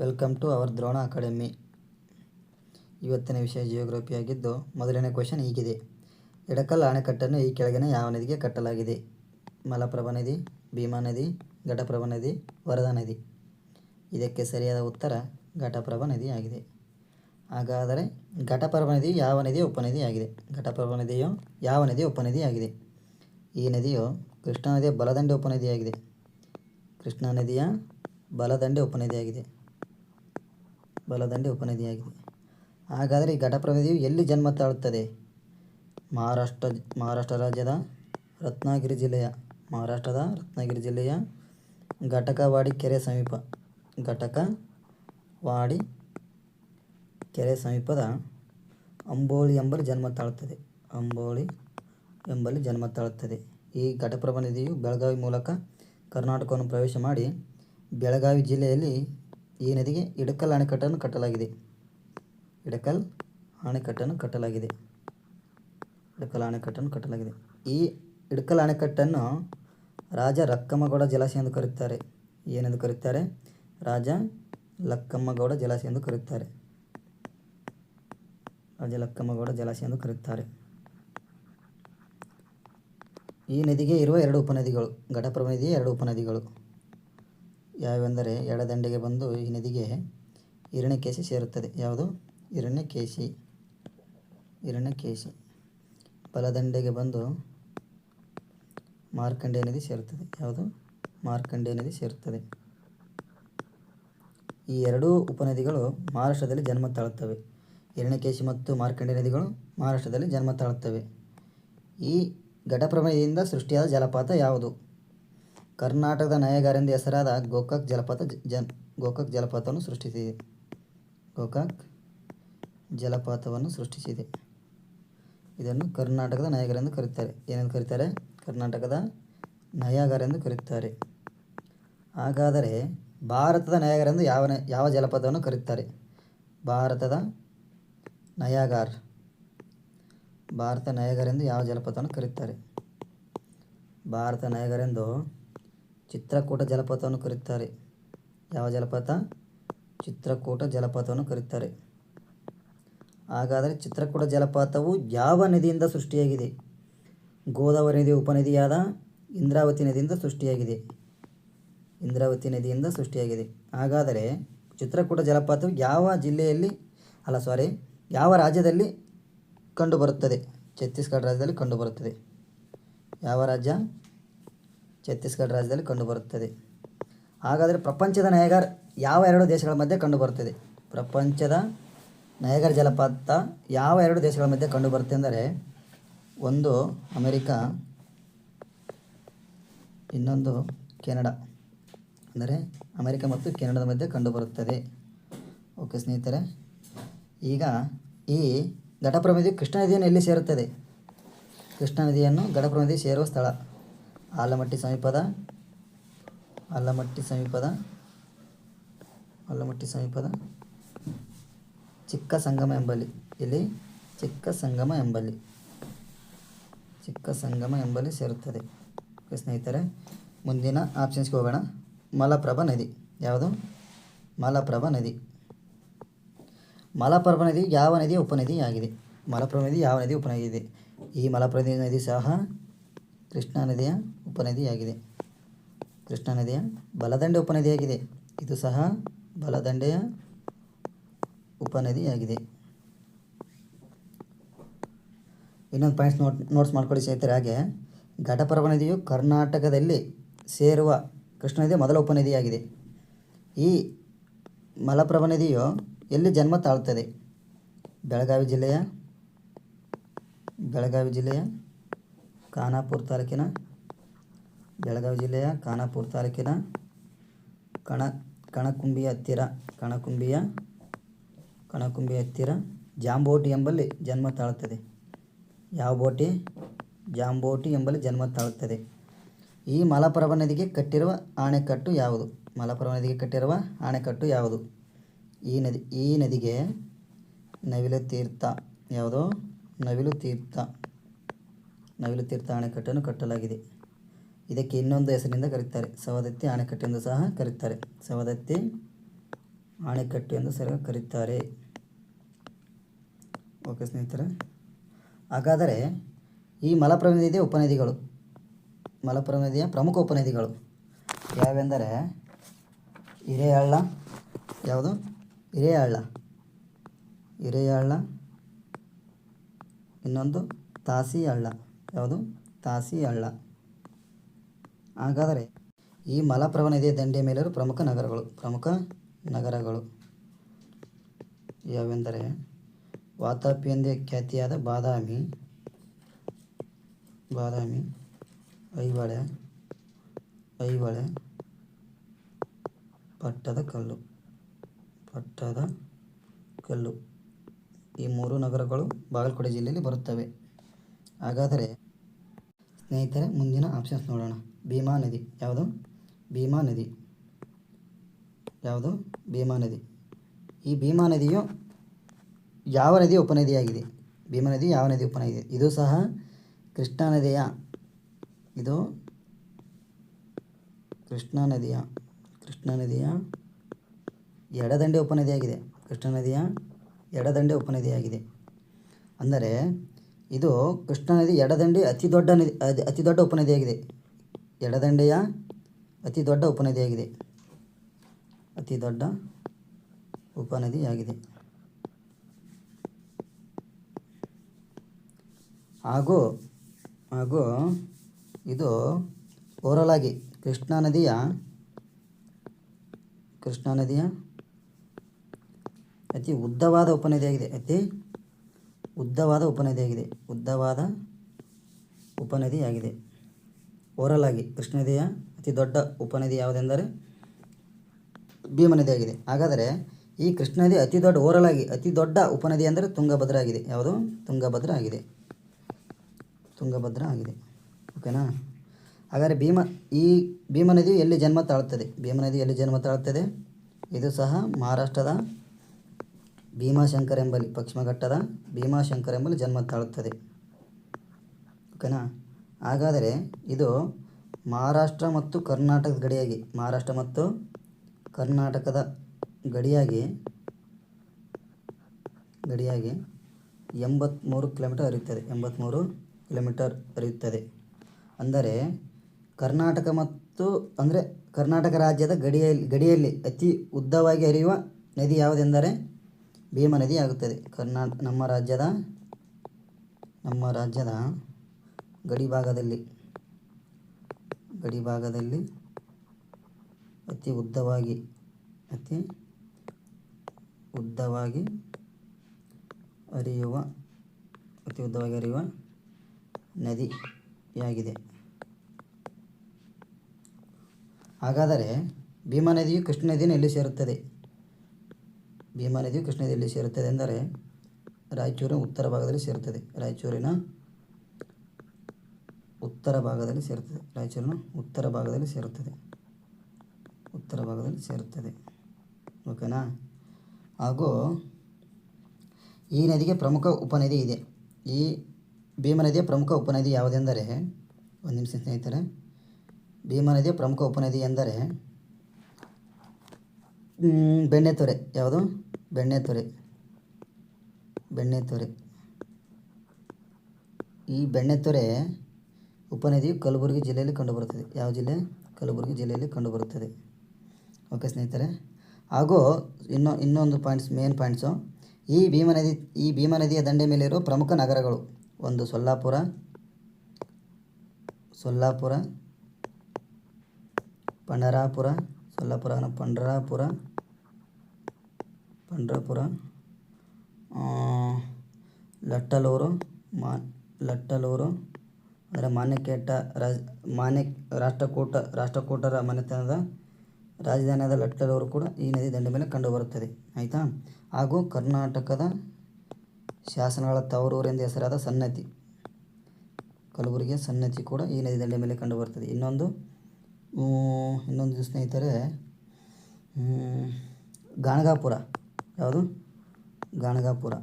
Welcome to our Drona academy ಇವತ್ತಿನ ವಿಷಯ geography ಆಗಿದ್ದು, ಮೊದಲನೇ ಕ್ವಶನ್ ಈಗಿದೆ ಎಡಕಲ್ ಅಣೆಕಟ್ಟನ್ನು ಈ ಕೆಳಗಿನ ಯಾವ ನದಿಗೆ ಕಟ್ಟಲಾಗಿದೆ? ಮಲಪ್ರಭಾ ನದಿ, ಭೀಮಾ ನದಿ, ಘಟಪ್ರಭಾ ನದಿ, ವರದಾ ನದಿ. ಇದಕ್ಕೆ ಸರಿಯಾದ ಉತ್ತರ ಘಟಪ್ರಭಾ ನದಿಯಾಗಿದೆ ಹಾಗಾದರೆ ಘಟಪ್ರಭಾ ನದಿಯು ಯಾವ ನದಿಯ ಉಪನದಿಯಾಗಿದೆ ಘಟಪ್ರಭಾ ನದಿಯು ಯಾವ ನದಿಯ ಉಪನದಿಯಾಗಿದೆ ಈ ನದಿಯು ಕೃಷ್ಣಾ ನದಿಯ ಬಲದಂಡೆ ಉಪನದಿಯಾಗಿದೆ ಕೃಷ್ಣಾ ನದಿಯ ಬಲದಂಡೆ ಉಪನದಿಯಾಗಿದೆ ಬಲದಂಡೆ ಉಪನದಿಯಾಗಿದೆ. ಹಾಗಾದರೆ ಈ ಘಟಪ್ರಭಾ ನದಿಯು ಎಲ್ಲಿ ಜನ್ಮ ತಾಳುತ್ತದೆ ಮಹಾರಾಷ್ಟ್ರ ಮಹಾರಾಷ್ಟ್ರ ರಾಜ್ಯದ ರತ್ನಗಿರಿ ಜಿಲ್ಲೆಯ, ಮಹಾರಾಷ್ಟ್ರದ ರತ್ನಗಿರಿ ಜಿಲ್ಲೆಯ ಘಟಕವಾಡಿ ಕೆರೆ ಸಮೀಪ, ಘಟಕವಾಡಿ ಕೆರೆ ಸಮೀಪದ ಅಂಬೋಳಿ ಎಂಬಲ್ಲಿ ಜನ್ಮ ತಾಳುತ್ತದೆ ಅಂಬೋಳಿ ಎಂಬಲ್ಲಿ ಜನ್ಮ ತಾಳುತ್ತದೆ ಈ ಘಟಪ್ರಭಾ ನದಿಯು ಬೆಳಗಾವಿ ಮೂಲಕ ಕರ್ನಾಟಕವನ್ನು ಪ್ರವೇಶ ಮಾಡಿ ಬೆಳಗಾವಿ ಜಿಲ್ಲೆಯಲ್ಲಿ ಈ ನದಿಗೆ ಇಡಕಲ್ ಅಣೆಕಟ್ಟನ್ನು ಕಟ್ಟಲಾಗಿದೆ. ಇಡಕಲ್ ಅಣೆಕಟ್ಟನ್ನು ಕಟ್ಟಲಾಗಿದೆ. ಇಡಕಲ್ ಅಣೆಕಟ್ಟನ್ನು ಕಟ್ಟಲಾಗಿದೆ. ಈ ಇಡಕಲ್ ಅಣೆಕಟ್ಟನ್ನು ರಾಜ ರಕ್ಕಮ್ಮಗೌಡ ಜಲಾಶಯ ಎಂದು ಕರೆಯುತ್ತಾರೆ ಏನೆಂದು ಕರೆಯುತ್ತಾರೆ ರಾಜ ಲಕ್ಕಮ್ಮಗೌಡ ಜಲಾಶಯ ಎಂದು ಕರೆಯುತ್ತಾರೆ ರಾಜ ಲಕ್ಕಮ್ಮಗೌಡ ಜಲಾಶಯ ಎಂದು ಕರೆಯುತ್ತಾರೆ ಈ ನದಿಗೆ ಇರುವ ಎರಡು ಉಪನದಿಗಳು, ಘಟಪ್ರಭ ನದಿಯ ಎರಡು ಉಪನದಿಗಳು. ಯಾವೆಂದರೆ ಎಡದಂಡೆಗೆ ಬಂದು ಈ ನದಿಗೆ ಹಿರಣ್ಯಕೇಶಿ ಸೇರುತ್ತದೆ. ಯಾವುದು? ಹಿರಣ್ಯಕೇಶಿ. ಹಿರಣ್ಯಕೇಶಿ. ಬಲದಂಡೆಗೆ ಬಂದು ಮಾರ್ಕಂಡೇಯ ನದಿ ಸೇರುತ್ತದೆ. ಯಾವುದು? ಮಾರ್ಕಂಡೇಯ ನದಿ ಸೇರುತ್ತದೆ. ಈ ಎರಡೂ ಉಪನದಿಗಳು ಮಹಾರಾಷ್ಟ್ರದಲ್ಲಿ ಜನ್ಮ ತಾಳುತ್ತವೆ. ಹಿರಣ್ಯಕೇಶಿ ಮತ್ತು ಮಾರ್ಕಂಡೇಯ ನದಿಗಳು ಮಹಾರಾಷ್ಟ್ರದಲ್ಲಿ ಜನ್ಮ ತಾಳುತ್ತವೆ. ಈ ಘಟಪ್ರಮೇಯದಿಂದ ಸೃಷ್ಟಿಯಾದ ಜಲಪಾತ ಯಾವುದು? ಕರ್ನಾಟಕದ ನಯಗಾರ ಎಂದು ಹೆಸರಾದ ಗೋಕಾಕ್ ಜಲಪಾತ ಜನ್, ಗೋಕಾಕ್ ಜಲಪಾತವನ್ನು ಸೃಷ್ಟಿಸಿದೆ. ಗೋಕಾಕ್ ಜಲಪಾತವನ್ನು ಸೃಷ್ಟಿಸಿದೆ. ಇದನ್ನು ಕರ್ನಾಟಕದ ನಯಗಾರ ಎಂದು ಕರೆಯುತ್ತಾರೆ ಏನೆಂದು ಕರೀತಾರೆ? ಕರ್ನಾಟಕದ ನಯಾಗಾರ ಎಂದು ಕರೆಯುತ್ತಾರೆ ಹಾಗಾದರೆ ಭಾರತದ ನಯಾಗಾರೆಂದು ಯಾವ ಯಾವ ಜಲಪಾತವನ್ನು ಕರೆಯುತ್ತಾರೆ ಭಾರತದ ನಯಾಗಾರ್. ಭಾರತ ನಯಗಾರ ಎಂದು ಯಾವ ಜಲಪಾತವನ್ನು ಕರೆಯುತ್ತಾರೆ ಭಾರತ ನಯಗಾರ ಎಂದು ಚಿತ್ರಕೂಟ ಜಲಪಾತವನ್ನು ಕರೆಯುತ್ತಾರೆ ಯಾವ ಜಲಪಾತ? ಚಿತ್ರಕೂಟ ಜಲಪಾತವನ್ನು ಕರೆಯುತ್ತಾರೆ ಹಾಗಾದರೆ ಚಿತ್ರಕೂಟ ಜಲಪಾತವು ಯಾವ ನದಿಯಿಂದ ಸೃಷ್ಟಿಯಾಗಿದೆ? ಗೋದಾವರಿ ನದಿ ಉಪನದಿಯಾದ ಇಂದ್ರಾವತಿ ನದಿಯಿಂದ ಸೃಷ್ಟಿಯಾಗಿದೆ. ಇಂದ್ರಾವತಿ ನದಿಯಿಂದ ಸೃಷ್ಟಿಯಾಗಿದೆ. ಹಾಗಾದರೆ ಚಿತ್ರಕೂಟ ಜಲಪಾತವು ಯಾವ ಜಿಲ್ಲೆಯಲ್ಲಿ, ಅಲ್ಲ ಸಾರಿ ಯಾವ ರಾಜ್ಯದಲ್ಲಿ ಕಂಡುಬರುತ್ತದೆ? ಛತ್ತೀಸ್ಗಢ ರಾಜ್ಯದಲ್ಲಿ ಕಂಡುಬರುತ್ತದೆ. ಯಾವ ರಾಜ್ಯ? ಛತ್ತೀಸ್ಗಢ ರಾಜ್ಯದಲ್ಲಿ ಕಂಡುಬರುತ್ತದೆ. ಹಾಗಾದರೆ ಪ್ರಪಂಚದ ನಯಗಾರ್ ಯಾವ ಎರಡು ದೇಶಗಳ ಮಧ್ಯೆ ಕಂಡುಬರುತ್ತದೆ? ಪ್ರಪಂಚದ ನಯಗರ್ ಜಲಪಾತ ಯಾವ ಎರಡು ದೇಶಗಳ ಮಧ್ಯೆ ಕಂಡುಬರುತ್ತೆ ಅಂದರೆ, ಒಂದು ಅಮೆರಿಕ, ಇನ್ನೊಂದು ಕೆನಡಾ. ಅಂದರೆ ಅಮೆರಿಕ ಮತ್ತು ಕೆನಡಾದ ಮಧ್ಯೆ ಕಂಡುಬರುತ್ತದೆ. ಓಕೆ ಸ್ನೇಹಿತರೆ, ಈಗ ಈ ಘಟಪ್ರಭಾ ಕೃಷ್ಣ ನದಿಯನ್ನು ಎಲ್ಲಿ ಸೇರುತ್ತದೆ? ಕೃಷ್ಣಾ ನದಿಯನ್ನು ಘಟಪ್ರಭಾ ಸೇರುವ ಸ್ಥಳ. ಆಲಮಟ್ಟಿ ಸಮೀಪದ ಆಲಮಟ್ಟಿ ಸಮೀಪದ ಆಲಮಟ್ಟಿ ಸಮೀಪದ ಚಿಕ್ಕ ಸಂಗಮ ಎಂಬಲ್ಲಿ. ಇಲ್ಲಿ ಚಿಕ್ಕ ಸಂಗಮ ಎಂಬಲ್ಲಿ. ಚಿಕ್ಕ ಸಂಗಮ ಎಂಬಲ್ಲಿ ಸೇರುತ್ತದೆ. ಸ್ನೇಹಿತರೆ, ಮುಂದಿನ ಆಪ್ಷನ್ಸ್ಗೆ ಹೋಗೋಣ. ಮಲಪ್ರಭಾ ನದಿ. ಯಾವುದು? ಮಲಪ್ರಭಾ ನದಿ. ಮಲಪ್ರಭಾ ನದಿ ಯಾವ ನದಿಯ ಉಪನದಿಯಾಗಿದೆ? ಮಲಪ್ರಭಾ ನದಿ ಯಾವ ನದಿ ಉಪನದಿ ಇದೆ ಈ ಮಲಪ್ರಭಾ ನದಿ ಸಹ ಕೃಷ್ಣಾ ನದಿಯ ಉಪನದಿಯಾಗಿದೆ. ಕೃಷ್ಣಾ ನದಿಯ ಬಲದಂಡೆ ಉಪನದಿಯಾಗಿದೆ. ಇದು ಸಹ ಬಲದಂಡೆಯ ಉಪನದಿಯಾಗಿದೆ. ಇನ್ನೊಂದು ಪಾಯಿಂಟ್ಸ್ ನೋಟ್ ನೋಟ್ಸ್ ಮಾಡ್ಕೊಳ್ಳಿ ಸ್ನೇಹಿತರೆ. ಹಾಗೆ ಘಟಪರ್ವ ನದಿಯು ಕರ್ನಾಟಕದಲ್ಲಿ ಸೇರುವ ಕೃಷ್ಣ ನದಿಯ ಮೊದಲ ಉಪನದಿಯಾಗಿದೆ. ಈ ಮಲಪ್ರಭಾ ನದಿಯು ಎಲ್ಲಿ ಜನ್ಮ ತಾಳುತ್ತದೆ ಬೆಳಗಾವಿ ಜಿಲ್ಲೆಯ ಬೆಳಗಾವಿ ಜಿಲ್ಲೆಯ ಖಾನಾಪುರ ತಾಲೂಕಿನ ಬೆಳಗಾವಿ ಜಿಲ್ಲೆಯ ಖಾನಾಪುರ ತಾಲೂಕಿನ ಕಣ, ಕಣಕುಂಬಿಯ ಹತ್ತಿರ, ಕಣಕುಂಬಿಯ ಕಣಕುಂಬಿಯ ಹತ್ತಿರ ಜಾಂಬೋಟಿ ಎಂಬಲ್ಲಿ ಜನ್ಮ ತಾಳುತ್ತದೆ. ಯಾವ ಬೋಟಿ? ಜಾಂಬೋಟಿ ಎಂಬಲ್ಲಿ ಜನ್ಮ ತಾಳುತ್ತದೆ. ಈ ಮಲಪ್ರಭಾ ನದಿಗೆ ಕಟ್ಟಿರುವ ಆಣೆಕಟ್ಟು ಯಾವುದು? ಮಲಪ್ರಭಾ ನದಿಗೆ ಕಟ್ಟಿರುವ ಆಣೆಕಟ್ಟು ಯಾವುದು? ಈ ನದಿ, ಈ ನದಿಗೆ ನವಿಲು ತೀರ್ಥ, ಯಾವುದು? ನವಿಲು ತೀರ್ಥ. ನವಿಲು ತೀರ್ಥ ಅಣೆಕಟ್ಟನ್ನು ಕಟ್ಟಲಾಗಿದೆ. ಇದಕ್ಕೆ ಇನ್ನೊಂದು ಹೆಸರಿನಿಂದ ಕರೆಯುತ್ತಾರೆ ಸವದತ್ತಿ ಅಣೆಕಟ್ಟೆಂದು ಸಹ ಕರೆಯುತ್ತಾರೆ ಸವದತ್ತಿ ಅಣೆಕಟ್ಟು ಎಂದು ಸಹ ಕರೆಯುತ್ತಾರೆ ಓಕೆ ಸ್ನೇಹಿತರೆ. ಹಾಗಾದರೆ ಈ ಮಲಪ್ರಭಾ ನದಿಯ ಉಪನದಿಗಳು ನದಿಯ ಪ್ರಮುಖ ಉಪನದಿಗಳು ಯಾವೆಂದರೆ ಹಿರೇಹಳ್ಳ, ಯಾವುದು? ಹಿರೇಹಳ್ಳ. ಹಿರೇಹಳ್ಳ. ಇನ್ನೊಂದು ತಾಸಿ ಹಳ್ಳ ಯಾವುದು ತಾಸಿ ಹಳ್ಳ. ಹಾಗಾದರೆ ಈ ಮಲಪ್ರಭಾ ನದಿಯ ದಂಡೆಯ ಮೇಲಿರುವ ಪ್ರಮುಖ ನಗರಗಳು ಪ್ರಮುಖ ನಗರಗಳು ಯಾವೆಂದರೆ ವಾತಾಪಿ ಎಂದೇ ಖ್ಯಾತಿಯಾದ ಬಾದಾಮಿ ಬಾದಾಮಿ, ಐಹೊಳೆ ಐಹೊಳೆ, ಪಟ್ಟದ ಕಲ್ಲು ಪಟ್ಟದ ಕಲ್ಲು. ಈ ಮೂರು ನಗರಗಳು ಬಾಗಲಕೋಟೆ ಜಿಲ್ಲೆಯಲ್ಲಿ ಬರುತ್ತವೆ. ಹಾಗಾದರೆ ಸ್ನೇಹಿತರೆ, ಮುಂದಿನ ಆಪ್ಷನ್ಸ್ ನೋಡೋಣ. ಭೀಮಾ ನದಿ. ಯಾವುದು? ಭೀಮಾ ನದಿ. ಯಾವುದು? ಭೀಮಾ ನದಿ. ಈ ಭೀಮಾ ನದಿಯು ಯಾವ ನದಿಯ ಉಪನದಿಯಾಗಿದೆ? ಭೀಮಾ ನದಿ ಯಾವ ನದಿ ಉಪನದಿ ಇದು ಸಹ ಕೃಷ್ಣಾ ನದಿಯ. ಇದು ಕೃಷ್ಣಾ ನದಿಯ. ಕೃಷ್ಣಾ ನದಿಯ ಎಡದಂಡೆ ಉಪನದಿಯಾಗಿದೆ. ಕೃಷ್ಣಾ ನದಿಯ ಎಡದಂಡೆ ಉಪನದಿಯಾಗಿದೆ. ಅಂದರೆ ಇದು ಕೃಷ್ಣಾ ನದಿ ಎಡದಂಡೆ ಅತಿ ದೊಡ್ಡ ನದಿ ಅತಿ ದೊಡ್ಡ ಉಪನದಿಯಾಗಿದೆ. ಎಡದಂಡೆಯ ಅತಿ ದೊಡ್ಡ ಉಪನದಿಯಾಗಿದೆ. ಅತಿ ದೊಡ್ಡ ಉಪನದಿಯಾಗಿದೆ. ಹಾಗೂ ಹಾಗೂ ಇದು ಓರಲಾಗಿ ಕೃಷ್ಣಾ ನದಿಯ ಕೃಷ್ಣಾ ನದಿಯ ಅತಿ ಉದ್ದವಾದ ಉಪನದಿಯಾಗಿದೆ. ಅತಿ ಉದ್ದವಾದ ಉಪನದಿಯಾಗಿದೆ. ಉದ್ದವಾದ ಉಪನದಿಯಾಗಿದೆ. ಓವರಲ್ ಆಗಿ ಕೃಷ್ಣ ನದಿಯ ಅತಿ ದೊಡ್ಡ ಉಪನದಿ ಯಾವುದೆಂದರೆ ಭೀಮ ನದಿಯಾಗಿದೆ ಹಾಗಾದರೆ ಈ ಕೃಷ್ಣ ನದಿ ಅತಿ ದೊಡ್ಡ ಓವರಲ್ ಆಗಿ ಅತಿ ದೊಡ್ಡ ಉಪನದಿ ಅಂದರೆ ತುಂಗಭದ್ರ ಆಗಿದೆ. ಯಾವುದು? ತುಂಗಭದ್ರ ಆಗಿದೆ. ತುಂಗಭದ್ರ ಆಗಿದೆ. ಓಕೆನಾ? ಹಾಗಾದರೆ ಭೀಮ, ಈ ಭೀಮ ನದಿಯು ಎಲ್ಲಿ ಜನ್ಮ ತಾಳುತ್ತದೆ? ಭೀಮ ನದಿ ಎಲ್ಲಿ ಜನ್ಮ ತಾಳುತ್ತದೆ? ಇದು ಸಹ ಮಹಾರಾಷ್ಟ್ರದ ಭೀಮಾಶಂಕರ್ ಎಂಬಲ್ಲಿ, ಪಶ್ಚಿಮ ಘಟ್ಟದ ಭೀಮಾಶಂಕರ್ ಎಂಬಲ್ಲಿ ಜನ್ಮ ತಾಳುತ್ತದೆ. ಓಕೆನಾ? ಹಾಗಾದರೆ ಇದು ಮಹಾರಾಷ್ಟ್ರ ಮತ್ತು ಕರ್ನಾಟಕದ ಗಡಿಯಾಗಿ, ಮಹಾರಾಷ್ಟ್ರ ಮತ್ತು ಕರ್ನಾಟಕದ ಗಡಿಯಾಗಿ ಗಡಿಯಾಗಿ ಎಂಬತ್ತ್ಮೂರು ಕಿಲೋಮೀಟರ್ ಹರಿಯುತ್ತದೆ. ಎಂಬತ್ತ್ಮೂರು ಕಿಲೋಮೀಟರ್ ಹರಿಯುತ್ತದೆ. ಅಂದರೆ ಕರ್ನಾಟಕ ಮತ್ತು, ಅಂದರೆ ಕರ್ನಾಟಕ ರಾಜ್ಯದ ಗಡಿಯಲ್ಲಿ ಗಡಿಯಲ್ಲಿ ಅತಿ ಉದ್ದವಾಗಿ ಹರಿಯುವ ನದಿ ಯಾವುದೆಂದರೆ ಭೀಮ ನದಿ ಆಗುತ್ತದೆ. ಕರ್ನಾಟಕ ನಮ್ಮ ರಾಜ್ಯದ ನಮ್ಮ ರಾಜ್ಯದ ಗಡಿ ಭಾಗದಲ್ಲಿ ಗಡಿ ಭಾಗದಲ್ಲಿ ಅತಿ ಉದ್ದವಾಗಿ ಅತಿ ಉದ್ದವಾಗಿ ಹರಿಯುವ, ಅತಿ ಉದ್ದವಾಗಿ ಹರಿಯುವ ನದಿಯಾಗಿದೆ. ಹಾಗಾದರೆ ಭೀಮಾ ನದಿಯು ಕೃಷ್ಣ ನದಿಯನ್ನು ಎಲ್ಲಿ ಸೇರುತ್ತದೆ? ಭೀಮಾ ನದಿಯು ಕೃಷ್ಣದಲ್ಲಿ ಸೇರುತ್ತದೆ ಎಂದರೆ ರಾಯಚೂರಿನ ಉತ್ತರ ಭಾಗದಲ್ಲಿ ಸೇರುತ್ತದೆ. ರಾಯಚೂರಿನ ಉತ್ತರ ಭಾಗದಲ್ಲಿ ಸೇರುತ್ತದೆ. ರಾಯಚೂರಿನ ಉತ್ತರ ಭಾಗದಲ್ಲಿ ಸೇರುತ್ತದೆ. ಉತ್ತರ ಭಾಗದಲ್ಲಿ ಸೇರುತ್ತದೆ. ಓಕೆನಾ? ಹಾಗೂ ಈ ನದಿಗೆ ಪ್ರಮುಖ ಉಪನದಿ ಇದೆ. ಈ ಭೀಮಾ ನದಿಯ ಪ್ರಮುಖ ಉಪನದಿ ಯಾವುದೆಂದರೆ, ಒಂದು ನಿಮಿಷ ಸ್ನೇಹಿತರೆ. ಭೀಮಾ ನದಿಯ ಪ್ರಮುಖ ಉಪನದಿ ಎಂದರೆ ಮ್, ಬೆಣ್ಣೆತೊರೆ ಯಾವುದು? ಬೆಣ್ಣೆ ತೊರೆ. ಬೆಣ್ಣೆ ತೊರೆ. ಈ ಬೆಣ್ಣೆ ತೊರೆ ಉಪನದಿಯು ಕಲಬುರಗಿ ಜಿಲ್ಲೆಯಲ್ಲಿ ಕಂಡುಬರುತ್ತದೆ. ಯಾವ ಜಿಲ್ಲೆ? ಕಲಬುರಗಿ ಜಿಲ್ಲೆಯಲ್ಲಿ ಕಂಡುಬರುತ್ತದೆ. ಓಕೆ ಸ್ನೇಹಿತರೆ. ಹಾಗೂ ಇನ್ನೂ ಇನ್ನೊಂದು ಪಾಯಿಂಟ್ಸ್ ಮೇನ್ ಪಾಯಿಂಟ್ಸು ಈ ಭೀಮಾ ನದಿ ಈ ಭೀಮಾ ನದಿಯ ದಂಡೆ ಮೇಲಿರುವ ಪ್ರಮುಖ ನಗರಗಳು ಒಂದು ಸೊಲ್ಲಾಪುರ ಸೊಲ್ಲಾಪುರ ಪಂಡರಾಪುರ ಸೊಲ್ಲಾಪುರ ಪಂಡರಾಪುರ ಪಂಡರಾಪುರ ಲಟ್ಟಲೂರು, ಮಾ, ಲಟ್ಟಲೂರು, ಅಂದರೆ ಮಾನ್ಯಕೇಟ ರಾಜ ಮಾನ್ಯ ರಾಷ್ಟ್ರಕೂಟ, ರಾಷ್ಟ್ರಕೂಟರ ಮನೆತನದ ರಾಜಧಾನಿಯಾದ ಲಟ್ಟಲೂರು ಕೂಡ ಈ ನದಿ ದಂಡೆ ಮೇಲೆ ಕಂಡುಬರುತ್ತದೆ ಆಯಿತಾ? ಹಾಗೂ ಕರ್ನಾಟಕದ ಶಾಸನಗಳ ತವರೂರೆಂದು ಹೆಸರಾದ ಸನ್ನತಿ, ಕಲಬುರಗಿಯ ಸನ್ನತಿ ಕೂಡ ಈ ನದಿ ದಂಡೆ ಮೇಲೆ ಕಂಡುಬರುತ್ತದೆ ಇನ್ನೊಂದು ಇನ್ನೊಂದು ಸ್ನೇಹಿತರೆ ಗಾಣಗಾಪುರ. ಯಾವುದು? ಗಾಣಗಾಪುರ.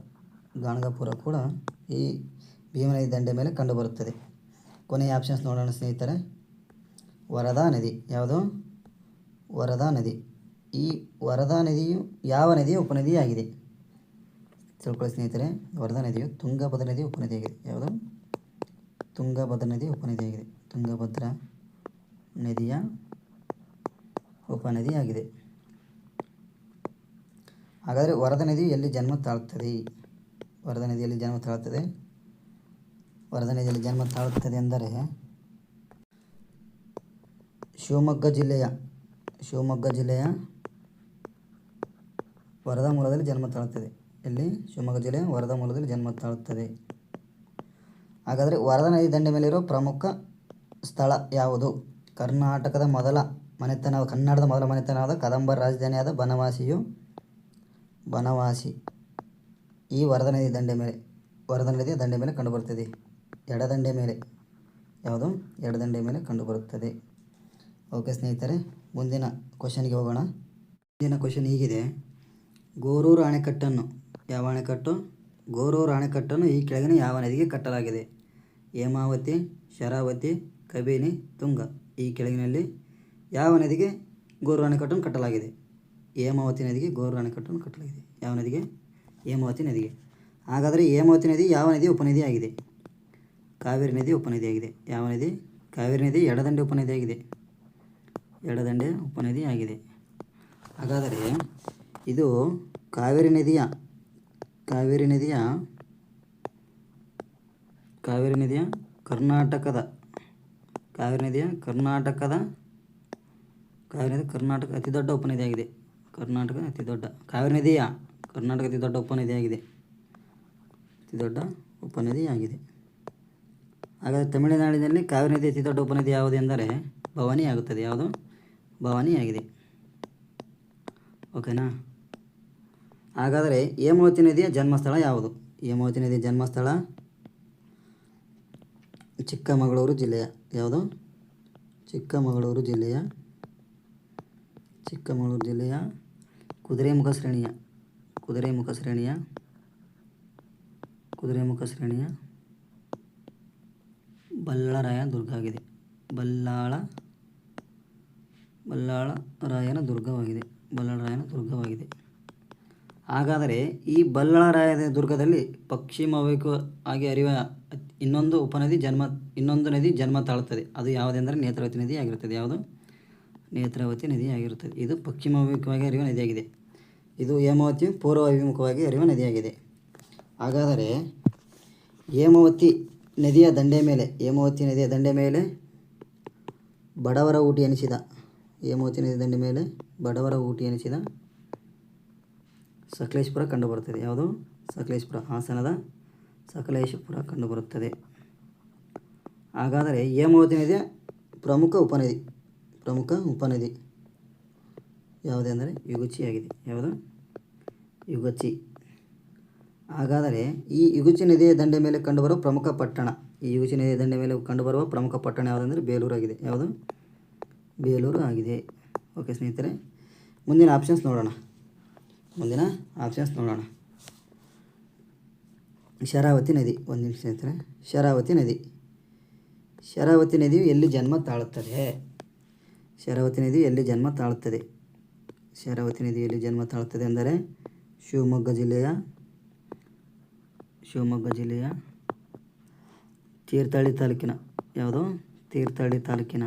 ಗಾಣಗಾಪುರ ಕೂಡ ಈ ಭೀಮನದಿ ದಂಡೆ ಮೇಲೆ ಕಂಡುಬರುತ್ತದೆ. ಕೊನೆಯ ಆಪ್ಷನ್ಸ್ ನೋಡೋಣ ಸ್ನೇಹಿತರೆ. ವರದಾ ನದಿ. ಯಾವುದು? ವರದಾ ನದಿ. ಈ ವರದಾ ನದಿಯು ಯಾವ ನದಿಯ ಉಪನದಿಯಾಗಿದೆ? ತಿಳ್ಕೊಳ್ಳಿ ಸ್ನೇಹಿತರೆ. ವರದಾ ನದಿಯು ತುಂಗಭದ್ರಾ ನದಿಯ ಉಪನದಿಯಾಗಿದೆ. ಯಾವುದು? ತುಂಗಭದ್ರಾ ನದಿಯ ಉಪನದಿಯಾಗಿದೆ. ತುಂಗಭದ್ರಾ ನದಿಯ ಉಪನದಿಯಾಗಿದೆ. ಹಾಗಾದರೆ ವರದ ನದಿಯು ಎಲ್ಲಿ ಜನ್ಮ ತಾಳುತ್ತದೆ? ವರದ ನದಿಯಲ್ಲಿ ಜನ್ಮ ತಾಳುತ್ತದೆ? ವರದ ನದಿಯಲ್ಲಿ ಜನ್ಮ ತಾಳುತ್ತದೆ ಎಂದರೆ ಶಿವಮೊಗ್ಗ ಜಿಲ್ಲೆಯ ಶಿವಮೊಗ್ಗ ಜಿಲ್ಲೆಯ ವರದಾ ಮೂಲದಲ್ಲಿ ಜನ್ಮ ತಾಳುತ್ತದೆ. ಇಲ್ಲಿ ಶಿವಮೊಗ್ಗ ಜಿಲ್ಲೆಯ ವರದ ಮೂಲದಲ್ಲಿ ಜನ್ಮ ತಾಳುತ್ತದೆ. ಹಾಗಾದರೆ ವರದ ನದಿ ದಂಡೆ ಮೇಲಿರುವ ಪ್ರಮುಖ ಸ್ಥಳ ಯಾವುದು? ಕರ್ನಾಟಕದ ಮೊದಲ ಮನೆತನ ಕನ್ನಡದ ಮೊದಲ ಮನೆತನವಾದ ಕದಂಬರ ರಾಜಧಾನಿಯಾದ ಬನವಾಸಿಯು ಬನವಾಸಿ. ಈ ವರದನದಿ ದಂಡೆ ಮೇಲೆ ವರದನದಿ ದಂಡೆ ಮೇಲೆ ಕಂಡುಬರುತ್ತದೆ. ಎಡದಂಡೆ ಮೇಲೆ, ಯಾವುದು? ಎಡದಂಡೆ ಮೇಲೆ ಕಂಡುಬರುತ್ತದೆ. ಓಕೆ ಸ್ನೇಹಿತರೆ, ಮುಂದಿನ ಕ್ವಶನ್ಗೆ ಹೋಗೋಣ. ಮುಂದಿನ ಕ್ವಶನ್ ಹೀಗಿದೆ. ಗೋರೂರು ಅಣೆಕಟ್ಟನ್ನು ಯಾವ ಅಣೆಕಟ್ಟು ಗೋರೂರು ಅಣೆಕಟ್ಟನ್ನು ಈ ಕೆಳಗಿನ ಯಾವ ನದಿಗೆ ಕಟ್ಟಲಾಗಿದೆ? ಹೇಮಾವತಿ, ಶರಾವತಿ, ಕಬಿನಿ, ತುಂಗ ಈ ಕೆಳಗಿನಲ್ಲಿ ಯಾವ ನದಿಗೆ ಗೋರೂರು ಅಣೆಕಟ್ಟನ್ನು ಕಟ್ಟಲಾಗಿದೆ? ಹೇಮಾವತಿ ನದಿಗೆ ಗೋರು ಅಣೆಕಟ್ಟನ್ನು ಕಟ್ಟಲಾಗಿದೆ. ಯಾವ ನದಿಗೆ? ಹೇಮಾವತಿ ನದಿಗೆ. ಹಾಗಾದರೆ ಹೇಮಾವತಿ ನದಿ ಯಾವ ನದಿಯ ಉಪನದಿಯಾಗಿದೆ ಕಾವೇರಿ ನದಿ ಉಪನದಿಯಾಗಿದೆ ಯಾವ ನದಿ? ಕಾವೇರಿ ನದಿ ಎಡದಂಡೆ ಉಪನದಿಯಾಗಿದೆ ಎಡದಂಡೆ ಉಪನದಿ ಆಗಿದೆ. ಹಾಗಾದರೆ ಇದು ಕಾವೇರಿ ನದಿಯ ಕಾವೇರಿ ನದಿಯ ಕಾವೇರಿ ನದಿಯ ಕರ್ನಾಟಕದ, ಕಾವೇರಿ ನದಿಯ ಕರ್ನಾಟಕದ, ಕಾವೇರಿ ನದಿ ಕರ್ನಾಟಕ, ಅತಿ ದೊಡ್ಡ ಉಪನದಿಯಾಗಿದೆ ಕರ್ನಾಟಕ ಅತಿ ದೊಡ್ಡ. ಕಾವೇರಿ ನದಿಯ? ಕರ್ನಾಟಕ ಅತಿ ದೊಡ್ಡ ಉಪನದಿಯಾಗಿದೆ. ಅತಿ ದೊಡ್ಡ ಉಪನದಿಯಾಗಿದೆ. ಹಾಗಾದರೆ ತಮಿಳುನಾಡಿನಲ್ಲಿ ಕಾವೇರಿ ನದಿ ಅತಿ ದೊಡ್ಡ ಉಪನದಿ ಯಾವುದು ಎಂದರೆ ಭವಾನಿ ಆಗುತ್ತದೆ. ಯಾವುದು? ಭವಾನಿ ಆಗಿದೆ. ಓಕೆನಾ ಹಾಗಾದರೆ ಹೇಮಾವತಿ ನದಿಯ ಜನ್ಮಸ್ಥಳ ಯಾವುದು? ಹೇಮಾವತಿ ನದಿಯ ಜನ್ಮಸ್ಥಳ ಚಿಕ್ಕಮಗಳೂರು ಜಿಲ್ಲೆಯ. ಯಾವುದು? ಚಿಕ್ಕಮಗಳೂರು ಜಿಲ್ಲೆಯ. ಚಿಕ್ಕಮಗಳೂರು ಜಿಲ್ಲೆಯ ಕುದುರೆಮುಖ ಶ್ರೇಣಿಯ ಕುದುರೆಮುಖ ಶ್ರೇಣಿಯ ಕುದುರೆಮುಖ ಶ್ರೇಣಿಯ ಬಲ್ಲರಾಯನ ದುರ್ಗ ಆಗಿದೆ ಬಲ್ಲಾಳ, ಬಲ್ಲಾಳರಾಯನ ದುರ್ಗವಾಗಿದೆ. ಬಲ್ಲಾಳರಾಯನ ದುರ್ಗವಾಗಿದೆ. ಹಾಗಾದರೆ ಈ ಬಲ್ಲಾಳರಾಯನ ದುರ್ಗದಲ್ಲಿ ಪಶ್ಚಿಮವಾಗಿ ಆಗಿ ಅರಿವ ಇನ್ನೊಂದು ಉಪನದಿ ಜನ್ಮ, ಇನ್ನೊಂದು ನದಿ ಜನ್ಮ ತಾಳುತ್ತದೆ. ಅದು ಯಾವುದೆಂದರೆ ನೇತ್ರಾವತಿ ನದಿ ಆಗಿರುತ್ತದೆ ಯಾವುದು? ನೇತ್ರಾವತಿ ನದಿ ಆಗಿರುತ್ತದೆ ಇದು ಪಶ್ಚಿಮಾಭಿಮುಖವಾಗಿ ಅರಿವ ನದಿಯಾಗಿದೆ. ಇದು ಹೇಮಾವತಿ ಪೂರ್ವ ಅಭಿಮುಖವಾಗಿ ಹರಿಯುವ ನದಿಯಾಗಿದೆ. ಹಾಗಾದರೆ ಹೇಮಾವತಿ ನದಿಯ ದಂಡೆ ಮೇಲೆ, ಹೇಮಾವತಿ ನದಿಯ ದಂಡೆ ಮೇಲೆ ಬಡವರ ಊಟಿ ಎನಿಸಿದ, ಹೇಮಾವತಿ ನದಿಯ ದಂಡೆ ಮೇಲೆ ಬಡವರ ಊಟಿ ಎನಿಸಿದ ಸಕಲೇಶ್ಪುರ ಕಂಡುಬರುತ್ತದೆ. ಯಾವುದು? ಸಕಲೇಶ್ಪುರ ಹಾಸನದ ಸಕಲೇಶಪುರ ಕಂಡುಬರುತ್ತದೆ. ಹಾಗಾದರೆ ಹೇಮಾವತಿ ನದಿಯ ಪ್ರಮುಖ ಉಪನದಿ ಪ್ರಮುಖ ಉಪನದಿ ಯಾವುದೆಂದರೆ ಯುಗುಚಿಯಾಗಿದೆ ಯಾವುದು? ಯುಗಚಿ. ಹಾಗಾದರೆ ಈ ಯುಗಚಿ ನದಿಯ ದಂಡೆ ಮೇಲೆ ಕಂಡುಬರುವ ಪ್ರಮುಖ ಪಟ್ಟಣ. ಈ ಯುಗಚಿ ನದಿಯ ದಂಡೆ ಮೇಲೆ ಕಂಡುಬರುವ ಪ್ರಮುಖ ಪಟ್ಟಣ ಯಾವುದೆಂದರೆ ಬೇಲೂರು ಆಗಿದೆ. ಯಾವುದು? ಬೇಲೂರು ಆಗಿದೆ. ಓಕೆ ಸ್ನೇಹಿತರೆ, ಮುಂದಿನ ಆಪ್ಷನ್ಸ್ ನೋಡೋಣ. ಮುಂದಿನ ಆಪ್ಷನ್ಸ್ ನೋಡೋಣ. ಶರಾವತಿ ನದಿ. ಒಂದು ನಿಮಿಷ ಸ್ನೇಹಿತರೆ. ಶರಾವತಿ ನದಿ. ಶರಾವತಿ ನದಿಯು ಎಲ್ಲಿ ಜನ್ಮ ತಾಳುತ್ತದೆ? ಶರಾವತಿ ನದಿಯು ಎಲ್ಲಿ ಜನ್ಮ ತಾಳುತ್ತದೆ? ಶರಾವತಿ ನದಿಯಲ್ಲಿ ಜನ್ಮ ತಾಳುತ್ತದೆ ಎಂದರೆ ಶಿವಮೊಗ್ಗ ಜಿಲ್ಲೆಯ ಶಿವಮೊಗ್ಗ ಜಿಲ್ಲೆಯ ತೀರ್ಥಹಳ್ಳಿ ತಾಲೂಕಿನ, ಯಾವುದು? ತೀರ್ಥಹಳ್ಳಿ ತಾಲೂಕಿನ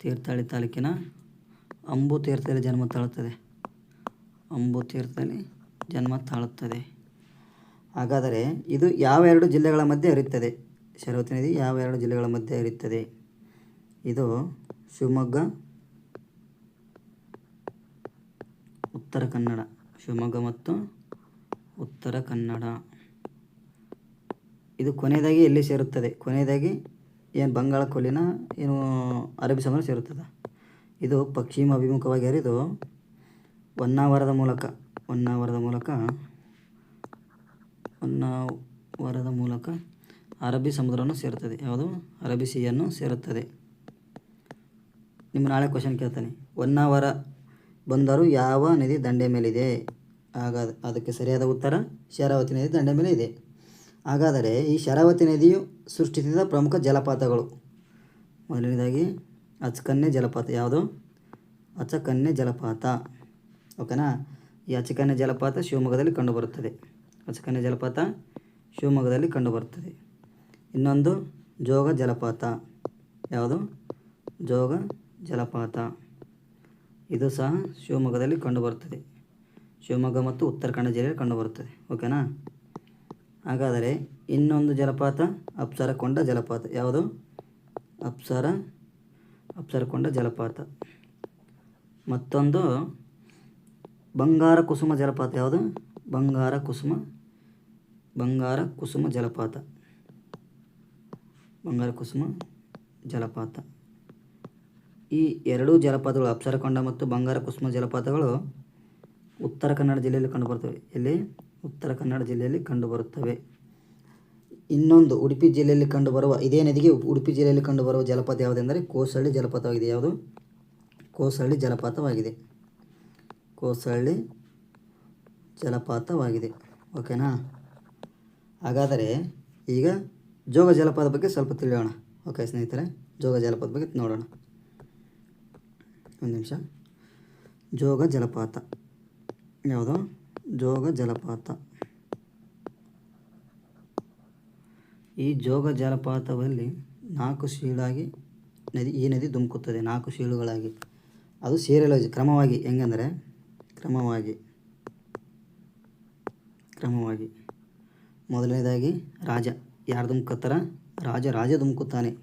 ತೀರ್ಥಹಳ್ಳಿ ತಾಲೂಕಿನ ಅಂಬು ತೀರ್ಥದಲ್ಲಿ ಜನ್ಮ ತಾಳುತ್ತದೆ. ಅಂಬು ತೀರ್ಥದಲ್ಲಿ ಜನ್ಮ ತಾಳುತ್ತದೆ. ಹಾಗಾದರೆ ಇದು ಯಾವ ಎರಡು ಜಿಲ್ಲೆಗಳ ಮಧ್ಯೆ ಹರಿಯುತ್ತದೆ? ಶರವತಿ ನದಿ ಯಾವ ಎರಡು ಜಿಲ್ಲೆಗಳ ಮಧ್ಯೆ ಹರಿಯುತ್ತದೆ? ಇದು ಶಿವಮೊಗ್ಗ, ಉತ್ತರ ಕನ್ನಡ. ಶಿವಮೊಗ್ಗ ಮತ್ತು ಉತ್ತರ ಕನ್ನಡ. ಇದು ಕೊನೆಯದಾಗಿ ಎಲ್ಲಿ ಸೇರುತ್ತದೆ? ಕೊನೆಯದಾಗಿ ಏನು ಬಂಗಾಳ ಕೊಲ್ಲಿನ ಏನು ಅರಬ್ಬಿ ಸಮುದ್ರ ಸೇರುತ್ತದೆ? ಇದು ಪಶ್ಚಿಮ ಅಭಿಮುಖವಾಗಿ ಹರಿದು ಹೊನ್ನಾವರದ ಮೂಲಕ ಹೊನ್ನಾವರದ ಮೂಲಕ ಹೊನ್ನಾವರದ ಮೂಲಕ ಅರಬ್ಬಿ ಸಮುದ್ರವನ್ನು ಸೇರುತ್ತದೆ. ಯಾವುದು? ಅರಬ್ಬಿ ಸಿಹಿಯನ್ನು ಸೇರುತ್ತದೆ. ನಿಮ್ಮ ನಾಳೆ ಕ್ವಶನ್ ಕೇಳ್ತಾನೆ. ಹೊನ್ನಾವರ ಬಂದರು ಯಾವ ನದಿ ದಂಡೆ ಮೇಲಿದೆ? ಆಗ ಅದಕ್ಕೆ ಸರಿಯಾದ ಉತ್ತರ ಶರಾವತಿ ನದಿ ದಂಡೆ ಮೇಲೆ ಇದೆ. ಹಾಗಾದರೆ ಈ ಶರಾವತಿ ನದಿಯು ಸೃಷ್ಟಿಸಿದ ಪ್ರಮುಖ ಜಲಪಾತಗಳು. ಮೊದಲನೇದಾಗಿ, ಅಚ್ಚಕನ್ಯೆ ಜಲಪಾತ. ಯಾವುದು? ಅಚ್ಚಕನ್ಯೆ ಜಲಪಾತ. ಓಕೆನಾ? ಈ ಅಚ್ಚಕನ್ಯೆ ಜಲಪಾತ ಶಿವಮೊಗ್ಗದಲ್ಲಿ ಕಂಡುಬರುತ್ತದೆ. ಅಚ್ಚಕನ್ನೆ ಜಲಪಾತ ಶಿವಮೊಗ್ಗದಲ್ಲಿ ಕಂಡುಬರುತ್ತದೆ. ಇನ್ನೊಂದು, ಜೋಗ ಜಲಪಾತ. ಯಾವುದು? ಜೋಗ ಜಲಪಾತ. ಇದು ಸಹ ಶಿವಮೊಗ್ಗದಲ್ಲಿ ಕಂಡುಬರುತ್ತದೆ. ಶಿವಮೊಗ್ಗ ಮತ್ತು ಉತ್ತರ ಕನ್ನಡ ಜಿಲ್ಲೆಯಲ್ಲಿ ಕಂಡುಬರುತ್ತದೆ. ಓಕೆನಾ ಹಾಗಾದರೆ ಇನ್ನೊಂದು ಜಲಪಾತ, ಅಪ್ಸರಕೊಂಡ ಜಲಪಾತ. ಯಾವುದು? ಅಪ್ಸರ, ಅಪ್ಸರಕೊಂಡ ಜಲಪಾತ. ಮತ್ತೊಂದು ಬಂಗಾರ ಕುಸುಮ ಜಲಪಾತ ಯಾವುದು? ಬಂಗಾರ ಕುಸುಮ ಬಂಗಾರ ಕುಸುಮ ಜಲಪಾತ. ಬಂಗಾರ ಕುಸುಮ ಜಲಪಾತ. ಈ ಎರಡೂ ಜಲಪಾತಗಳು ಅಪ್ಸರಕೊಂಡ ಮತ್ತು ಬಂಗಾರ ಕುಸುಮ ಜಲಪಾತಗಳು ಉತ್ತರ ಕನ್ನಡ ಜಿಲ್ಲೆಯಲ್ಲಿ ಕಂಡುಬರುತ್ತವೆ ಎಲ್ಲಿ? ಉತ್ತರ ಕನ್ನಡ ಜಿಲ್ಲೆಯಲ್ಲಿ ಕಂಡುಬರುತ್ತವೆ ಇನ್ನೊಂದು, ಉಡುಪಿ ಜಿಲ್ಲೆಯಲ್ಲಿ ಕಂಡುಬರುವ ಇದೇ ನದಿಗೆ ಉಡುಪಿ ಜಿಲ್ಲೆಯಲ್ಲಿ ಕಂಡುಬರುವ ಜಲಪಾತ ಯಾವುದೆಂದರೆ ಕೋಸಳ್ಳಿ ಜಲಪಾತವಾಗಿದೆ. ಯಾವುದು? ಕೋಸಳ್ಳಿ ಜಲಪಾತವಾಗಿದೆ. ಕೋಸಳ್ಳಿ ಜಲಪಾತವಾಗಿದೆ. ಓಕೆನಾ? ಹಾಗಾದರೆ ಈಗ ಜೋಗ ಜಲಪಾತ ಬಗ್ಗೆ ಸ್ವಲ್ಪ ತಿಳಿಯೋಣ. ಓಕೆ ಸ್ನೇಹಿತರೆ, ಜೋಗ ಜಲಪಾತ ಬಗ್ಗೆ ನೋಡೋಣ. ಒಂದು ನಿಮಿಷ. ಜೋಗ ಜಲಪಾತ. ಯಾವುದು? ಜೋಗ, ಜಲಪಾತ. ಈ ಜೋಗ, ಜಲಪಾತದಲ್ಲಿ ನಾಲ್ಕು ಶೀಳಾಗಿ ನದಿ, ಈ ನದಿ ಧುಮುಕುತ್ತದೆ, ನಾಲ್ಕು ಶೀಳುಗಳಾಗಿ. ಅದು ಸೇರಲು ಕ್ರಮವಾಗಿ. ಹೆಂಗಂದರೆ? ಕ್ರಮವಾಗಿ. ಕ್ರಮವಾಗಿ. ಮೊದಲನೇದಾಗಿ ರಾಜ. ಯಾರು ಧುಮುಕತ್ತಾರ? ರಾಜ ರಾಜ ಧುಮುಕುತ್ತಾನೆ.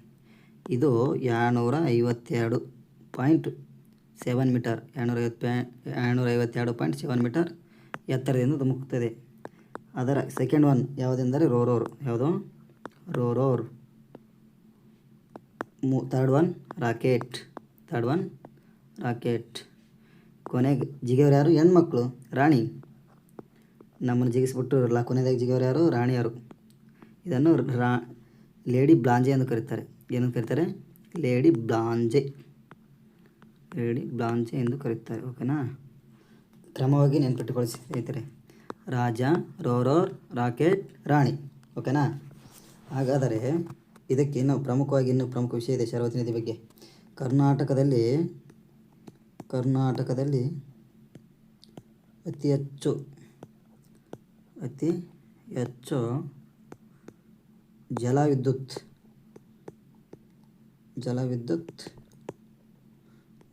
ಇದು ಎರಡುನೂರ ಐವತ್ತೆರಡು ಪಾಯಿಂಟ್ ಸೆವೆನ್ ಮೀಟರ್ ಎರಡುನೂರ ಐವತ್ತು ಪ್ಯಾ ಎರಡುನೂರ ಐವತ್ತೆರಡು ಪಾಯಿಂಟ್ ಸೆವೆನ್ ಮೀಟರ್ ಎತ್ತರದಿಂದ ಧುಮುಕ್ತದೆ. ಅದರ ಸೆಕೆಂಡ್ ಒನ್ ಯಾವುದೆಂದರೆ ರೋರೋರ್. ಯಾವುದು? ರೋರೋರ್. ಮೂ third one rocket. Third one rocket. ಕೊನೆಗೆ ಜಿಗಿಯವ್ರು ಯಾರು? ಹೆಣ್ಮಕ್ಳು. ರಾಣಿ. ನಮ್ಮನ್ನು ಜಿಗಿಸ್ಬಿಟ್ಟು ಲ ಕೊನೆಯದಾಗಿ ಜಿಗಿಯವ್ರು ಯಾರು? ರಾಣಿಯರು. ಇದನ್ನು ರಾ, ಲೇಡಿ ಬ್ಲಾಂಜೆ ಎಂದು ಕರೀತಾರೆ. ಏನಂತ ಕರೀತಾರೆ? ಲೇಡಿ ಬ್ಲಾಂಜೆ. ಲೇಡಿ ಬ್ಲಾಂಜೆ ಎಂದು ಕರೆಯುತ್ತಾರೆ ಓಕೆನಾ ಕ್ರಮವಾಗಿ ನೆನ್ಪಿಟ್ಟುಕೊಳ್ಳಿ ಸ್ನೇಹಿತರೆ. ರಾಜ, ರೋರೋರ್, ರಾಕೆಟ್, ರಾಣಿ ಓಕೆನಾ ಹಾಗಾದರೆ ಇದಕ್ಕೆ ಇನ್ನೂ ಪ್ರಮುಖವಾಗಿ ಇನ್ನೂ ಪ್ರಮುಖ ವಿಷಯ ಇದೆ ಶರವತಿ ನದಿ ಬಗ್ಗೆ. ಕರ್ನಾಟಕದಲ್ಲಿ ಕರ್ನಾಟಕದಲ್ಲಿ ಅತಿ ಹೆಚ್ಚು ಅತಿ ಹೆಚ್ಚು ಜಲವಿದ್ಯುತ್ ಜಲವಿದ್ಯುತ್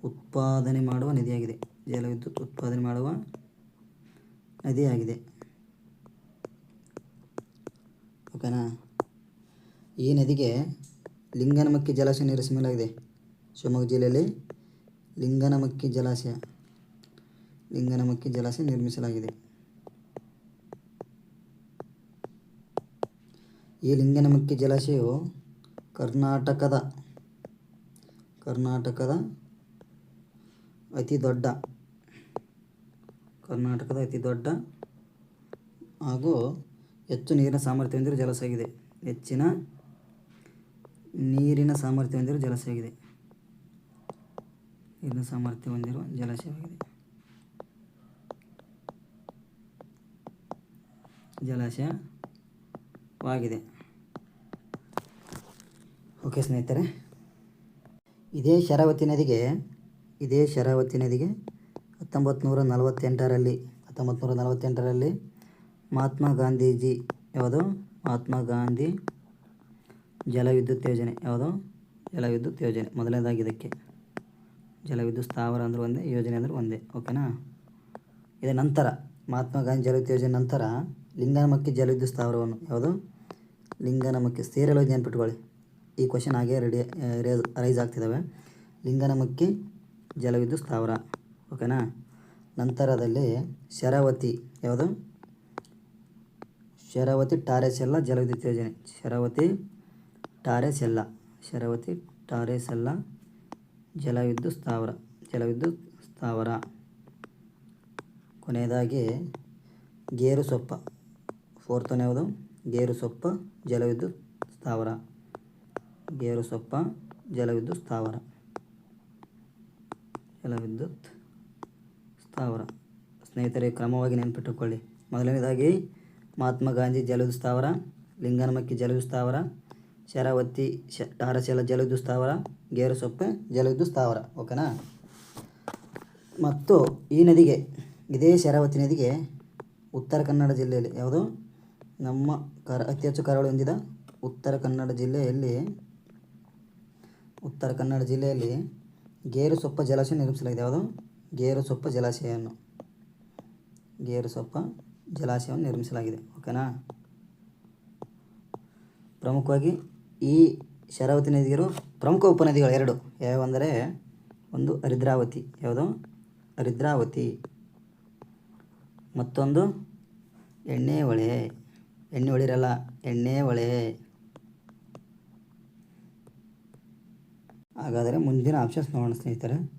ಉತ್ಪಾದನೆ ಮಾಡುವ ನದಿಯಾಗಿದೆ ಜಲವಿದ್ಯುತ್ ಉತ್ಪಾದನೆ ಮಾಡುವ ನದಿಯಾಗಿದೆ ಓಕೆನಾ? ಈ ನದಿಗೆ ಲಿಂಗನಮಕ್ಕಿ ಜಲಾಶಯ ನಿರ್ಮಿಸಲಾಗಿದೆ. ಶಿವಮೊಗ್ಗ ಜಿಲ್ಲೆಯಲ್ಲಿ ಲಿಂಗನಮಕ್ಕಿ ಜಲಾಶಯ ಲಿಂಗನಮಕ್ಕಿ ಜಲಾಶಯ ನಿರ್ಮಿಸಲಾಗಿದೆ. ಈ ಲಿಂಗನಮಕ್ಕಿ ಜಲಾಶಯವು ಕರ್ನಾಟಕದ ಕರ್ನಾಟಕದ ಅತಿ ದೊಡ್ಡ. ಕರ್ನಾಟಕದ ಅತಿ ದೊಡ್ಡ ಹಾಗೂ ಹೆಚ್ಚು ನೀರಿನ ಸಾಮರ್ಥ್ಯ ಹೊಂದಿರುವ ಜಲಾಶಯವಾಗಿದೆ. ಹೆಚ್ಚಿನ ನೀರಿನ ಸಾಮರ್ಥ್ಯ ಹೊಂದಿರುವ ಜಲಾಶಯವಾಗಿದೆ. ನೀರಿನ ಸಾಮರ್ಥ್ಯ ಹೊಂದಿರುವ ಜಲಾಶಯವಾಗಿದೆ. ಜಲಾಶಯವಾಗಿದೆ. ಓಕೆ ಸ್ನೇಹಿತರೆ, ಇದೇ ಶರಾವತಿ ನದಿಗೆ ಇದೇ ಶರಾವತಿ ನದಿಗೆ ಹತ್ತೊಂಬತ್ತು ನೂರ ನಲವತ್ತೆಂಟರಲ್ಲಿ ಹತ್ತೊಂಬತ್ತು ನೂರ ನಲವತ್ತೆಂಟರಲ್ಲಿ ಮಹಾತ್ಮ ಗಾಂಧೀಜಿ, ಯಾವುದು? ಮಹಾತ್ಮ ಗಾಂಧಿ ಜಲವಿದ್ಯುತ್ ಯೋಜನೆ, ಯಾವುದು? ಜಲವಿದ್ಯುತ್ ಯೋಜನೆ, ಮೊದಲನೇದಾಗಿ ಇದಕ್ಕೆ. ಜಲವಿದ್ಯುತ್ ಸ್ಥಾವರ ಅಂದ್ರೆ ಒಂದೇ, ಯೋಜನೆ ಅಂದ್ರೆ ಒಂದೇ ಓಕೆನಾ ಇದರ ನಂತರ, ಮಹಾತ್ಮ ಗಾಂಧಿ ಜಲವಿದ್ಯುತ್ ಯೋಜನೆ ನಂತರ ಲಿಂಗನಮಕ್ಕಿ ಜಲವಿದ್ಯುತ್ ಸ್ಥಾವರವನ್ನು, ಯಾವುದು? ಲಿಂಗನಮಕ್ಕಿ, ಸೇರಲು ನೆನ್ಪಿಟ್ಕೊಳ್ಳಿ ಈ ಕ್ವಶನ್ ಹಾಗೆ ರೆಡಿ ರೇಸ್ ಆಗ್ತಿದ್ದಾವೆ ಲಿಂಗನಮಕ್ಕಿ ಜಲವಿದ್ಯುತ್ ಸ್ಥಾವರ. ಓಕೆನಾ? ನಂತರದಲ್ಲಿ ಶರಾವತಿ. ಯಾವುದು? ಶರಾವತಿ ಟಾರೆಸೆಲ್ಲ ಜಲವಿದ್ಯುತ್ ಯೋಜನೆ. ಶರಾವತಿ ಟಾರೆಸೆಲ್ಲ ಶರಾವತಿ ಟಾರೆಸೆಲ್ಲ ಜಲವಿದ್ಯುತ್ ಸ್ಥಾವರ. ಜಲವಿದ್ಯುತ್ ಸ್ಥಾವರ. ಕೊನೆಯದಾಗಿ ಗೇರು ಸೊಪ್ಪ. ಫೋರ್ತ್ ಒನ್ ಯಾವುದು? ಗೇರು ಸೊಪ್ಪ ಜಲವಿದ್ಯುತ್ ಸ್ಥಾವರ. ಗೇರು ಸೊಪ್ಪ ಜಲವಿದ್ಯುತ್ ಸ್ಥಾವರ. ಜಲವಿದ್ಯುತ್ ಸ್ಥಾವರ. ಸ್ನೇಹಿತರೆ, ಕ್ರಮವಾಗಿ ನೆನಪಿಟ್ಟುಕೊಳ್ಳಿ. ಮೊದಲನೇದಾಗಿ, ಮಹಾತ್ಮ ಗಾಂಧಿ ಜಲವಿದ್ಯುತ್ ಸ್ಥಾವರ, ಲಿಂಗನಮಕ್ಕಿ ಜಲವಿದ್ಯುತ್ ಸ್ಥಾವರ, ಶರಾವತಿ ಶ ಟಾರಶೆಲ ಜಲವಿದ್ಯುತ್ ಸ್ಥಾವರ, ಗೇರುಸೊಪ್ಪೆ ಜಲವಿದ್ಯುತ್ ಸ್ಥಾವರ, ಓಕೆನಾ? ಮತ್ತು ಈ ನದಿಗೆ, ಇದೇ ಶರಾವತಿ ನದಿಗೆ ಉತ್ತರ ಕನ್ನಡ ಜಿಲ್ಲೆಯಲ್ಲಿ, ಯಾವುದು? ನಮ್ಮ ಕರ, ಅತಿ ಹೆಚ್ಚು ಕರಾವಳಿ ಹೊಂದಿದ ಉತ್ತರ ಕನ್ನಡ ಜಿಲ್ಲೆಯಲ್ಲಿ, ಉತ್ತರ ಕನ್ನಡ ಜಿಲ್ಲೆಯಲ್ಲಿ ಗೇರುಸೊಪ್ಪ ಜಲಾಶಯ ನಿರ್ಮಿಸಲಾಗಿದೆ, ಯಾವುದು? ಗೇರುಸೊಪ್ಪ ಜಲಾಶಯವನ್ನು. ಗೇರುಸೊಪ್ಪ ಜಲಾಶಯವನ್ನು ನಿರ್ಮಿಸಲಾಗಿದೆ, ಓಕೆನಾ? ಪ್ರಮುಖವಾಗಿ ಈ ಶರಾವತಿ ನದಿಗಿರೋ ಪ್ರಮುಖ ಉಪನದಿಗಳು ಎರಡು. ಯಾವಂದರೆ ಒಂದು ಹರಿದ್ರಾವತಿ ಯಾವುದು? ಹರಿದ್ರಾವತಿ ಮತ್ತೊಂದು ಎಣ್ಣೆ ಹೊಳೆ ಎಣ್ಣೆ ಹೊಳಿರಲ್ಲ ಎಣ್ಣೆ ಹೊಳೆ ಹಾಗಾದರೆ ಮುಂದಿನ ಆಪ್ಷನ್ಸ್ ನೋಡೋಣ ಸ್ನೇಹಿತರೆ.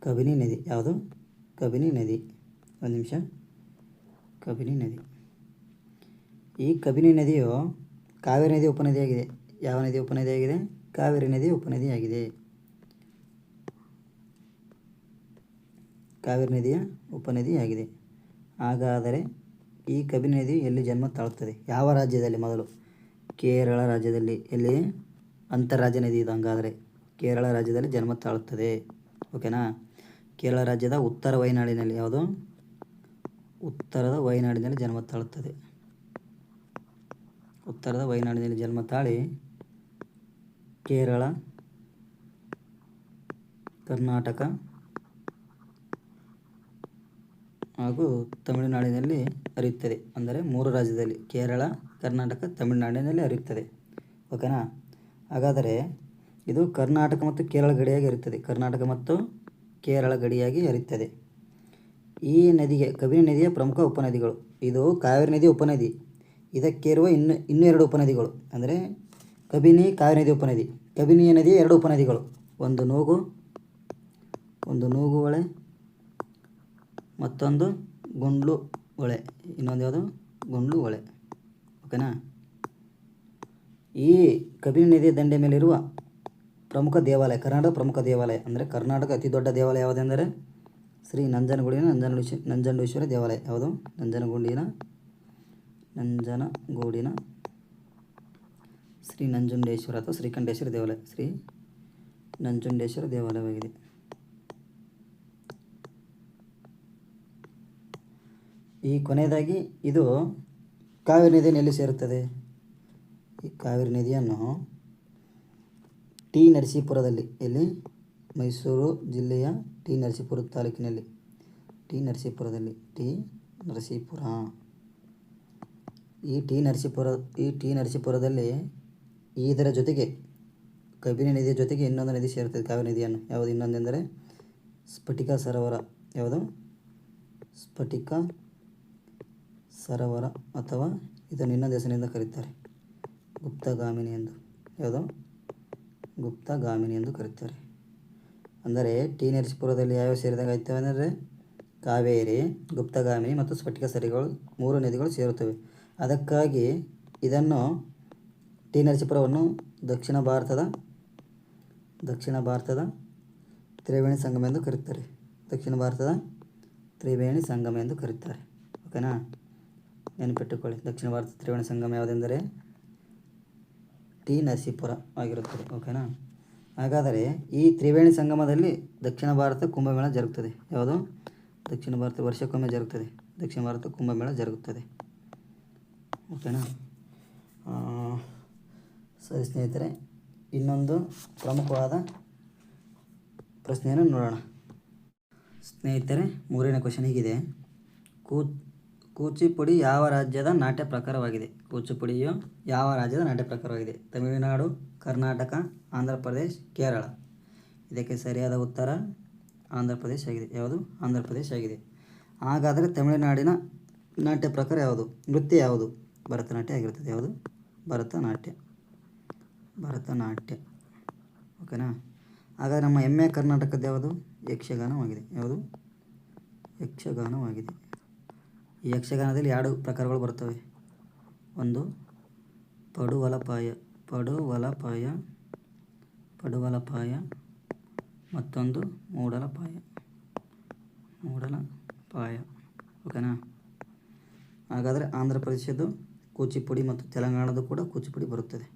ಕಬಿನಿ ನದಿ, ಯಾವುದು? ಕಬಿನಿ ನದಿ. ಒಂದು ನಿಮಿಷ. ಕಬಿನಿ ನದಿ. ಈ ಕಬಿನಿ ನದಿಯು ಕಾವೇರಿ ನದಿ ಉಪನದಿಯಾಗಿದೆ. ಯಾವ ನದಿ ಉಪನದಿಯಾಗಿದೆ? ಕಾವೇರಿ ನದಿ ಉಪನದಿಯಾಗಿದೆ. ಕಾವೇರಿ ನದಿಯ ಉಪನದಿಯಾಗಿದೆ. ಹಾಗಾದರೆ ಈ ಕಬಿನಿ ನದಿ ಎಲ್ಲಿ ಜನ್ಮ ತಾಳುತ್ತದೆ? ಯಾವ ರಾಜ್ಯದಲ್ಲಿ ಮೊದಲು? ಕೇರಳ ರಾಜ್ಯದಲ್ಲಿ. ಎಲ್ಲಿ? ಅಂತಾರಾಜ್ಯ ನದಿ ಇದು ಹಂಗಾದರೆ. ಕೇರಳ ರಾಜ್ಯದಲ್ಲಿ ಜನ್ಮ ತಾಳುತ್ತದೆ. ಓಕೆನಾ? ಕೇರಳ ರಾಜ್ಯದ ಉತ್ತರ ವಯನಾಡಿನಲ್ಲಿ ಯಾವುದು? ಉತ್ತರದ ವಯನಾಡಿನಲ್ಲಿ ಜನ್ಮ ತಾಳುತ್ತದೆ. ಉತ್ತರದ ವಯನಾಡಿನಲ್ಲಿ ಜನ್ಮ ತಾಳಿ ಕೇರಳ, ಕರ್ನಾಟಕ ಹಾಗೂ ತಮಿಳುನಾಡಿನಲ್ಲಿ ಹರಿಯುತ್ತದೆ. ಅಂದರೆ ಮೂರು ರಾಜ್ಯದಲ್ಲಿ ಕೇರಳ, ಕರ್ನಾಟಕ, ತಮಿಳುನಾಡಿನಲ್ಲಿ ಹರಿಯುತ್ತದೆ. ಓಕೆನಾ? ಹಾಗಾದರೆ ಇದು ಕರ್ನಾಟಕ ಮತ್ತು ಕೇರಳ ಗಡಿಯಾಗಿ ಹರಿಯುತ್ತದೆ. ಕರ್ನಾಟಕ ಮತ್ತು ಕೇರಳ ಗಡಿಯಾಗಿ ಹರಿಯುತ್ತದೆ. ಈ ನದಿಗೆ ಕಬಿನಿ ನದಿಯ ಪ್ರಮುಖ ಉಪನದಿಗಳು. ಇದು ಕಾವೇರಿ ನದಿ ಉಪನದಿ. ಇದಕ್ಕಿರುವ ಇನ್ನು, ಇನ್ನೂ ಎರಡು ಉಪನದಿಗಳು. ಅಂದರೆ ಕಬಿನಿ, ಕಾವೇರಿ ನದಿ ಉಪನದಿ. ಕಬಿನಿಯ ನದಿಯ ಎರಡು ಉಪನದಿಗಳು. ಒಂದು ನೂಗು ಒಂದು ನೂಗು ಹೊಳೆ, ಮತ್ತೊಂದು ಗುಂಡ್ಲು ಹೊಳೆ. ಇನ್ನೊಂದು ಯಾವುದು? ಗುಂಡ್ಲು ಹೊಳೆ. ಓಕೆನಾ ಈ ಕಬಿನಿ ನದಿಯ ದಂಡೆ ಮೇಲಿರುವ ಪ್ರಮುಖ ದೇವಾಲಯ ಕರ್ನಾಟಕ ಪ್ರಮುಖ ದೇವಾಲಯ ಅಂದರೆ ಕರ್ನಾಟಕ ಅತಿ ದೊಡ್ಡ ದೇವಾಲಯ ಯಾವುದೆಂದರೆ ಶ್ರೀ ನಂಜನಗೂಡಿನ ನಂಜನಗುಡಿ ನಂಜನಗೂಡೇಶ್ವರ ದೇವಾಲಯ. ಯಾವುದು? ನಂಜನಗೂಡಿನ ನಂಜನಗೂಡಿನ ಶ್ರೀ ನಂಜುಂಡೇಶ್ವರ ಅಥವಾ ಶ್ರೀಕಂಠೇಶ್ವರ ದೇವಾಲಯ. ಶ್ರೀ ನಂಜುಂಡೇಶ್ವರ ದೇವಾಲಯವಾಗಿದೆ. ಈ ಕೊನೆಯದಾಗಿ ಇದು ಕಾವೇರಿ ನದಿಯನ್ನು ಎಲ್ಲಿ ಸೇರುತ್ತದೆ? ಈ ಕಾವೇರಿ ನದಿಯನ್ನು ಟಿ ನರಸೀಪುರದಲ್ಲಿ ಇಲ್ಲಿ ಮೈಸೂರು ಜಿಲ್ಲೆಯ ಟಿ ನರಸೀಪುರ ತಾಲೂಕಿನಲ್ಲಿ. ಟಿ ನರಸೀಪುರದಲ್ಲಿ, ಟಿ ನರಸೀಪುರ. ಈ ಟಿ ನರಸೀಪುರ, ಈ ಟಿ ನರಸೀಪುರದಲ್ಲಿ ಇದರ ಜೊತೆಗೆ, ಕಬಿನಿ ನದಿಯ ಜೊತೆಗೆ ಇನ್ನೊಂದು ನದಿ ಸೇರುತ್ತದೆ, ಕಾವೇರಿ ನದಿಯನ್ನು. ಯಾವುದು? ಇನ್ನೊಂದೆಂದರೆ ಸ್ಫಟಿಕ ಸರೋವರ. ಯಾವುದು? ಸ್ಫಟಿಕ ಸರೋವರ ಅಥವಾ ಇದನ್ನು ಇನ್ನೊಂದು ಹೆಸರಿನಿಂದ ಕರೀತಾರೆ. ಗುಪ್ತಗಾಮಿನಿ ಎಂದು. ಯಾವುದು? ಗುಪ್ತಗಾಮಿನಿ ಎಂದು ಕರೀತಾರೆ ಅಂದರೆ ಟಿ ನರಸೀಪುರದಲ್ಲಿ ಯಾವ್ಯಾವ ಸೇರಿದಾಗ ಆಯ್ತವೆ ಅಂದರೆ ಕಾವೇರಿ ಗುಪ್ತಗಾಮಿನಿ ಮತ್ತು ಸ್ಫಟಿಕ ಸರಿಗಳು ಮೂರು ನದಿಗಳು ಸೇರುತ್ತವೆ. ಅದಕ್ಕಾಗಿ ಇದನ್ನು ಟಿ ನರಸೀಪುರವನ್ನು ದಕ್ಷಿಣ ಭಾರತದ ದಕ್ಷಿಣ ಭಾರತದ ತ್ರಿವೇಣಿ ಸಂಗಮ ಎಂದು ಕರೀತಾರೆ ದಕ್ಷಿಣ ಭಾರತದ ತ್ರಿವೇಣಿ ಸಂಗಮ ಎಂದು ಕರೀತಾರೆ ಓಕೆನಾ? ನೆನಪಿಟ್ಟುಕೊಳ್ಳಿ. ದಕ್ಷಿಣ ಭಾರತದ ತ್ರಿವೇಣಿ ಸಂಗಮ ಯಾವುದೆಂದರೆ ಟಿ ನರಸೀಪುರ ಆಗಿರುತ್ತದೆ ಓಕೆನಾ ಹಾಗಾದರೆ ಈ ತ್ರಿವೇಣಿ ಸಂಗಮದಲ್ಲಿ ದಕ್ಷಿಣ ಭಾರತ ಕುಂಭಮೇಳ ಜರುಗುತ್ತದೆ ಯಾವುದು? ದಕ್ಷಿಣ ಭಾರತ ವರ್ಷಕ್ಕೊಮ್ಮೆ ಜರುಗುತ್ತದೆ ದಕ್ಷಿಣ ಭಾರತ ಕುಂಭಮೇಳ ಜರುಗುತ್ತದೆ ಓಕೆನಾ ಸರಿ ಸ್ನೇಹಿತರೆ, ಇನ್ನೊಂದು ಪ್ರಮುಖವಾದ ಪ್ರಶ್ನೆಯನ್ನು ನೋಡೋಣ. ಸ್ನೇಹಿತರೆ, ಮೂರನೇ ಕ್ವಶನ್ ಹೀಗಿದೆ. ಕೂಚಿಪುಡಿ ಯಾವ ರಾಜ್ಯದ ನಾಟ್ಯ ಪ್ರಕಾರವಾಗಿದೆ? ಕೂಚಿಪುಡಿಯು ಯಾವ ರಾಜ್ಯದ ನಾಟ್ಯ ಪ್ರಕಾರವಾಗಿದೆ? ತಮಿಳುನಾಡು, ಕರ್ನಾಟಕ, ಆಂಧ್ರ ಪ್ರದೇಶ್, ಕೇರಳ. ಇದಕ್ಕೆ ಸರಿಯಾದ ಉತ್ತರ ಆಂಧ್ರ ಪ್ರದೇಶ್ ಆಗಿದೆ. ಯಾವುದು? ಆಂಧ್ರ ಪ್ರದೇಶ್ ಆಗಿದೆ. ಹಾಗಾದರೆ ತಮಿಳುನಾಡಿನ ನಾಟ್ಯ ಪ್ರಕಾರ ಯಾವುದು? ನೃತ್ಯ ಯಾವುದು? ಭರತನಾಟ್ಯ ಆಗಿರ್ತದೆ ಯಾವುದು? ಭರತನಾಟ್ಯ. ಭರತನಾಟ್ಯ. ಓಕೆನಾ? ಹಾಗಾದರೆ ನಮ್ಮ ಹೆಮ್ಮೆ ಕರ್ನಾಟಕದ ಯಾವುದು? ಯಕ್ಷಗಾನವಾಗಿದೆ. ಯಾವುದು? ಯಕ್ಷಗಾನವಾಗಿದೆ. ಈ ಯಕ್ಷಗಾನದಲ್ಲಿ ಎರಡು ಪ್ರಕಾರಗಳು ಬರ್ತವೆ ಒಂದು ಪಡುವಲಪಾಯ ಪಡುವಲಪಾಯ ಪಡುವಲಪಾಯ, ಮತ್ತೊಂದು ಮೂಡಲಪಾಯ. ಮೂಡಲಪಾಯ. ಓಕೆನಾ? ಹಾಗಾದರೆ ಆಂಧ್ರ ಪ್ರದೇಶದ್ದು ಕೂಚಿಪುಡಿ ಮತ್ತು ತೆಲಂಗಾಣದ್ದು ಕೂಡ ಕೂಚಿಪುಡಿ ಬರುತ್ತದೆ.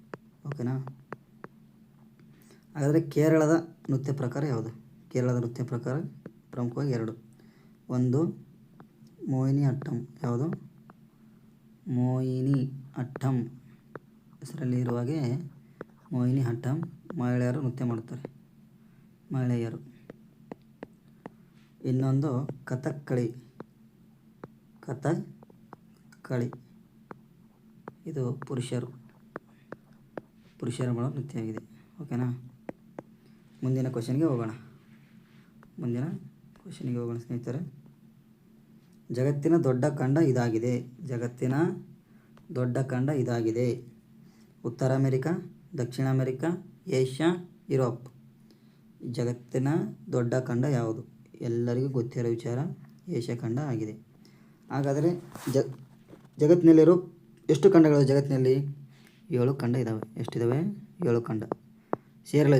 ಓಕೆನಾ? ಹಾಗಾದರೆ ಕೇರಳದ ನೃತ್ಯ ಪ್ರಕಾರ ಯಾವುದು? ಕೇರಳದ ನೃತ್ಯ ಪ್ರಕಾರ ಪ್ರಮುಖವಾಗಿ ಎರಡು. ಒಂದು ಮೋಹಿನಿ ಅಟ್ಟಂ ಯಾವುದು? ಮೋಹಿನಿ ಅಟ್ಟಂ ಹೆಸರಲ್ಲಿ ಇರುವಾಗೆ ಮೋಹಿನಿ ಅಟ್ಟಂ ಮಹಿಳೆಯರು ನೃತ್ಯ ಮಾಡುತ್ತಾರೆ. ಮಹಿಳೆಯರು. ಇನ್ನೊಂದು ಕಥಕ್ಕಳಿ. ಕಥಕ್ಕಳಿ. ಇದು ಪುರುಷರು. ಪುರುಷರು ಮಾಡೋ ನೃತ್ಯ ಆಗಿದೆ ಓಕೆನಾ? ಮುಂದಿನ ಕ್ವಶನ್ಗೆ ಹೋಗೋಣ. ಮುಂದಿನ ಕ್ವಶನ್ಗೆ ಹೋಗೋಣ ಸ್ನೇಹಿತರೆ. ಜಗತ್ತಿನ ದೊಡ್ಡ ಖಂಡ ಇದಾಗಿದೆ. ಜಗತ್ತಿನ ದೊಡ್ಡ ಖಂಡ ಇದಾಗಿದೆ. ಉತ್ತರ ಅಮೆರಿಕ, ದಕ್ಷಿಣ ಅಮೆರಿಕ, ಏಷ್ಯಾ, ಯುರೋಪ್. ಜಗತ್ತಿನ ದೊಡ್ಡ ಖಂಡ ಯಾವುದು? ಎಲ್ಲರಿಗೂ ಗೊತ್ತಿರೋ ವಿಚಾರ ಏಷ್ಯಾ ಖಂಡ ಆಗಿದೆ. ಹಾಗಾದರೆ ಜ, ಜಗತ್ತಿನಲ್ಲಿರೋ ಎಷ್ಟು ಖಂಡಗಳು ಜಗತ್ತಿನಲ್ಲಿ? ಏಳು ಖಂಡ ಇದ್ದಾವೆ ಎಷ್ಟಿದ್ದಾವೆ ಏಳು ಖಂಡ. ಸೇರಲ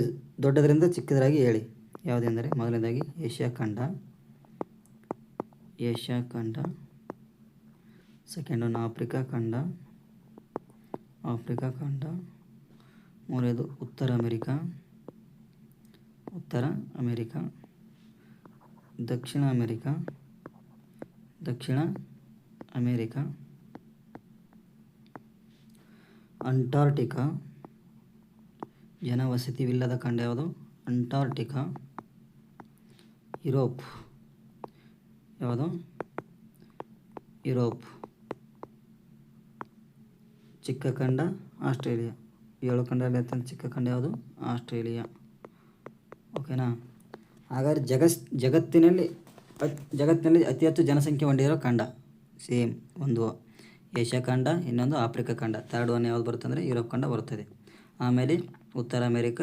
ದೊಡ್ಡದರಿಂದ ಚಿಕ್ಕದರಾಗಿ ಹೇಳಿ. ಯಾವುದೆಂದರೆ ಮೊದಲನೇದಾಗಿ ಏಷ್ಯಾ ಖಂಡ. ಏಷ್ಯಾ ಖಂಡ ಸೆಕೆಂಡ್ ಒನ್ ಆಫ್ರಿಕಾ ಖಂಡ ಆಫ್ರಿಕಾ ಖಂಡ ಮೂರನೇದು ಉತ್ತರ ಅಮೆರಿಕಾ, ಉತ್ತರ ಅಮೆರಿಕ, ದಕ್ಷಿಣ ಅಮೆರಿಕಾ, ದಕ್ಷಿಣ ಅಮೇರಿಕಾ, ಅಂಟಾರ್ಟಿಕಾ ಜನವಸತಿವಿಲ್ಲದ ಖಂಡ ಯಾವುದು? Antarctica, Europe. ಯಾವುದು? ಯುರೋಪ್. ಚಿಕ್ಕ ಖಂಡ, ಆಸ್ಟ್ರೇಲಿಯಾ. ಏಳು ಖಂಡ ಚಿಕ್ಕ ಖಂಡ ಯಾವುದು? ಆಸ್ಟ್ರೇಲಿಯಾ. ಓಕೆನಾ? ಹಾಗಾದ್ರೆ ಜಗಸ್, ಜಗತ್ತಿನಲ್ಲಿ ಜಗತ್ತಿನಲ್ಲಿ ಅತಿ ಹೆಚ್ಚು ಜನಸಂಖ್ಯೆ ಹೊಂದಿರೋ ಖಂಡ. ಸೇಮ್, ಒಂದು. ಏಷ್ಯಾ ಖಂಡ, ಇನ್ನೊಂದು ಆಫ್ರಿಕಾ ಖಂಡ. ಥರ್ಡ್ ಒನ್ ಯಾವ್ದು ಬರುತ್ತೆ ಅಂದರೆ ಯುರೋಪ್ ಖಂಡ ಬರುತ್ತದೆ. ಆಮೇಲೆ ಉತ್ತರ ಅಮೆರಿಕ,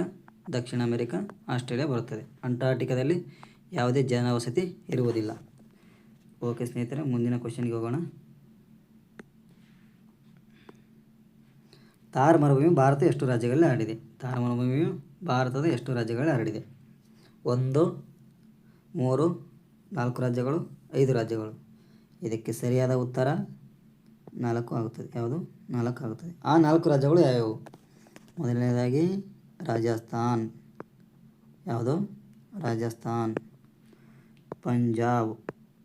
ದಕ್ಷಿಣ ಅಮೆರಿಕ, ಆಸ್ಟ್ರೇಲಿಯಾ ಬರುತ್ತದೆ. ಅಂಟಾರ್ಟಿಕಾದಲ್ಲಿ ಯಾವುದೇ ಜನವಸತಿ ಇರುವುದಿಲ್ಲ. ಓಕೆ ಸ್ನೇಹಿತರೆ, ಮುಂದಿನ ಕ್ವಶನ್ಗೆ ಹೋಗೋಣ. ಥಾರ್ ಮರುಭೂಮಿ ಭಾರತ ಎಷ್ಟು ರಾಜ್ಯಗಳಲ್ಲಿ ಹರಡಿದೆ. ಥಾರ್ ಮರುಭೂಮಿಯು ಭಾರತದ ಎಷ್ಟು ರಾಜ್ಯಗಳಲ್ಲಿ ಹರಡಿದೆ. ಒಂದು, ಮೂರು, ನಾಲ್ಕು ರಾಜ್ಯಗಳು, ಐದು ರಾಜ್ಯಗಳು. ಇದಕ್ಕೆ ಸರಿಯಾದ ಉತ್ತರ ನಾಲ್ಕು ಆಗುತ್ತದೆ. ಯಾವುದು? ನಾಲ್ಕು ಆಗುತ್ತದೆ. ಆ ನಾಲ್ಕು ರಾಜ್ಯಗಳು ಯಾವ್ಯಾವು? ಮೊದಲನೇದಾಗಿ, ರಾಜಸ್ಥಾನ್. ಯಾವುದು? ರಾಜಸ್ಥಾನ್. ಪಂಜಾಬ್.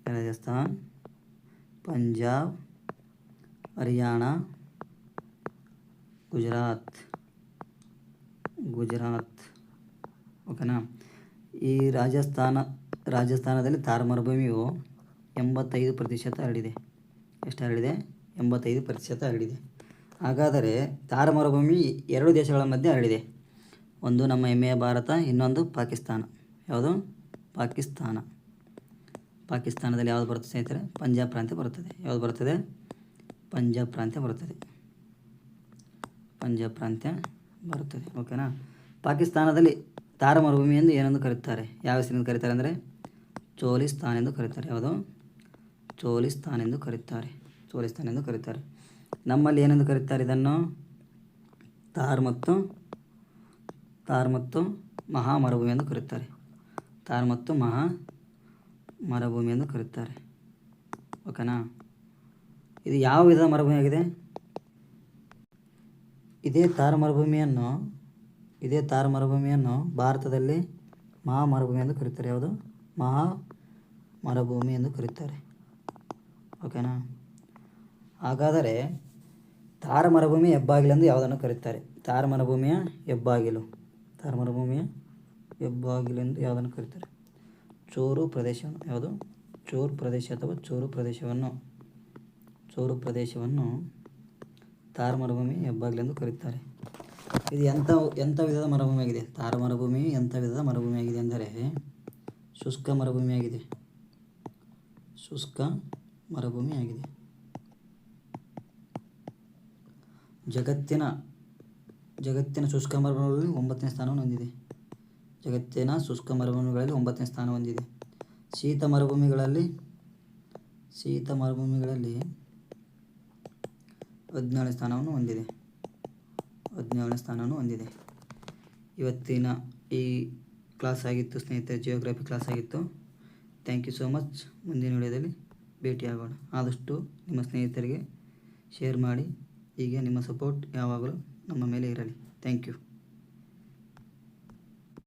ರಾಜಸ್ಥಾನ್ ಪಂಜಾಬ್, ಹರಿಯಾಣ, ಗುಜರಾತ್. ಗುಜರಾತ್. ಓಕೆನಾ? ಈ ರಾಜಸ್ಥಾನ, ರಾಜಸ್ಥಾನದಲ್ಲಿ ಥಾರ್ ಮರುಭೂಮಿಯು ಎಂಬತ್ತೈದು ಪ್ರತಿಶತ ಹರಡಿದೆ. ಎಷ್ಟು ಹರಡಿದೆ? ಎಂಬತ್ತೈದು ಪ್ರತಿಶತ ಹರಡಿದೆ. ಹಾಗಾದರೆ ಥಾರ್ ಮರುಭೂಮಿ ಎರಡು ದೇಶಗಳ ಮಧ್ಯೆ ಹರಡಿದೆ. ಒಂದು ನಮ್ಮ ಹೆಮ್ಮೆಯ ಭಾರತ, ಇನ್ನೊಂದು ಪಾಕಿಸ್ತಾನ. ಯಾವುದು? ಪಾಕಿಸ್ತಾನ. ಪಾಕಿಸ್ತಾನದಲ್ಲಿ ಯಾವುದು ಬರುತ್ತೆ ಸ್ನೇಹಿತರೆ? ಪಂಜಾಬ್ ಪ್ರಾಂತ್ಯ ಬರುತ್ತದೆ. ಯಾವುದು ಬರುತ್ತದೆ? ಪಂಜಾಬ್ ಪ್ರಾಂತ್ಯ ಬರುತ್ತದೆ. ಪಂಜಾಬ್ ಪ್ರಾಂತ್ಯ ಬರುತ್ತದೆ. ಓಕೆನಾ ಪಾಕಿಸ್ತಾನದಲ್ಲಿ ತಾರ ಮರುಭೂಮಿ ಎಂದು ಏನೆಂದು ಕರೀತಾರೆ ಯಾವ ಹೆಸರಿನಿಂದ ಕರೀತಾರೆ ಅಂದರೆ? ಚೋಲಿಸ್ತಾನ್ ಎಂದು ಕರೀತಾರೆ ಯಾವುದು? ಚೋಲಿಸ್ತಾನ್ ಎಂದು ಕರೀತಾರೆ ಚೋಲಿಸ್ತಾನ್ ಎಂದು ಕರೀತಾರೆ ನಮ್ಮಲ್ಲಿ ಏನೆಂದು ಕರೀತಾರೆ ಇದನ್ನು? ತಾರ್ ಮತ್ತು ತಾರ್ ಮತ್ತು ಮಹಾ ಮರುಭೂಮಿ ಎಂದು ಕರೀತಾರೆ ತಾರ್ ಮತ್ತು ಮಹಾ ಮರುಭೂಮಿ ಎಂದು ಕರೆಯುತ್ತಾರೆ. ಓಕೆನಾ? ಇದು ಯಾವ ವಿಧದ ಮರುಭೂಮಿ ಆಗಿದೆ? ಇದೇ ತಾರ ಮರುಭೂಮಿಯನ್ನು, ಇದೇ ತಾರ ಮರುಭೂಮಿಯನ್ನು ಭಾರತದಲ್ಲಿ ಮಹಾ ಮರುಭೂಮಿ ಎಂದು ಕರೀತಾರೆ ಯಾವುದು? ಮಹಾ ಮರುಭೂಮಿ ಎಂದು ಕರೀತಾರೆ ಓಕೆನಾ? ಹಾಗಾದರೆ ತಾರ ಮರುಭೂಮಿ ಹೆಬ್ಬಾಗಿಲೆಂದು ಯಾವುದನ್ನು ಕರೀತಾರೆ ತಾರ ಮರುಭೂಮಿಯ ಹೆಬ್ಬಾಗಿಲು. ತಾರ ಮರುಭೂಮಿಯ ಹೆಬ್ಬಾಗಿಲೆಂದು ಯಾವುದನ್ನು ಕರೀತಾರೆ ಚೋರು ಪ್ರದೇಶ ಯಾವುದು? ಚೋರು ಪ್ರದೇಶ ಅಥವಾ ಚೋರು ಪ್ರದೇಶವನ್ನು. ಚೋರು ಪ್ರದೇಶವನ್ನು ತಾರ ಮರುಭೂಮಿ ಹೆಬ್ಬಾಗಿಲೆಂದು ಕರೀತಾರೆ. ಇದು ಎಂಥ ಎಂಥ ವಿಧದ ಮರುಭೂಮಿಯಾಗಿದೆ ತಾರ ಮರುಭೂಮಿ ಎಂಥ ವಿಧದ ಮರುಭೂಮಿಯಾಗಿದೆ ಎಂದರೆ ಶುಷ್ಕ ಮರುಭೂಮಿಯಾಗಿದೆ ಶುಷ್ಕ ಮರುಭೂಮಿಯಾಗಿದೆ ಜಗತ್ತಿನ ಜಗತ್ತಿನ ಶುಷ್ಕ ಮರುಭೂಮಿ ಒಂಬತ್ತನೇ ಸ್ಥಾನವನ್ನು ಹೊಂದಿದೆ. ಜಗತ್ತಿನ ಶುಷ್ಕ ಮರುಭೂಮಿಗಳಲ್ಲಿ ಒಂಬತ್ತನೇ ಸ್ಥಾನ ಹೊಂದಿದೆ. ಶೀತ ಮರುಭೂಮಿಗಳಲ್ಲಿ ಶೀತ ಮರುಭೂಮಿಗಳಲ್ಲಿ ಹದಿನೇಳನೇ ಸ್ಥಾನವನ್ನು ಹೊಂದಿದೆ. ಹದಿನೇಳನೇ ಸ್ಥಾನವನ್ನು ಹೊಂದಿದೆ. ಇವತ್ತಿನ ಈ ಕ್ಲಾಸ್ ಆಗಿತ್ತು, ಸ್ನೇಹಿತರೆ ಜಿಯೋಗ್ರಫಿ ಕ್ಲಾಸ್ ಆಗಿತ್ತು. ಥ್ಯಾಂಕ್ ಯು ಸೋ ಮಚ್ ಮುಂದಿನ ವಿಡಿಯೋದಲ್ಲಿ ಭೇಟಿಯಾಗೋಣ. ಆದಷ್ಟು ನಿಮ್ಮ ಸ್ನೇಹಿತರಿಗೆ ಶೇರ್ ಮಾಡಿ. ಹೀಗೆ ನಿಮ್ಮ ಸಪೋರ್ಟ್ ಯಾವಾಗಲೂ ನಮ್ಮ ಮೇಲೆ ಇರಲಿ. Thank you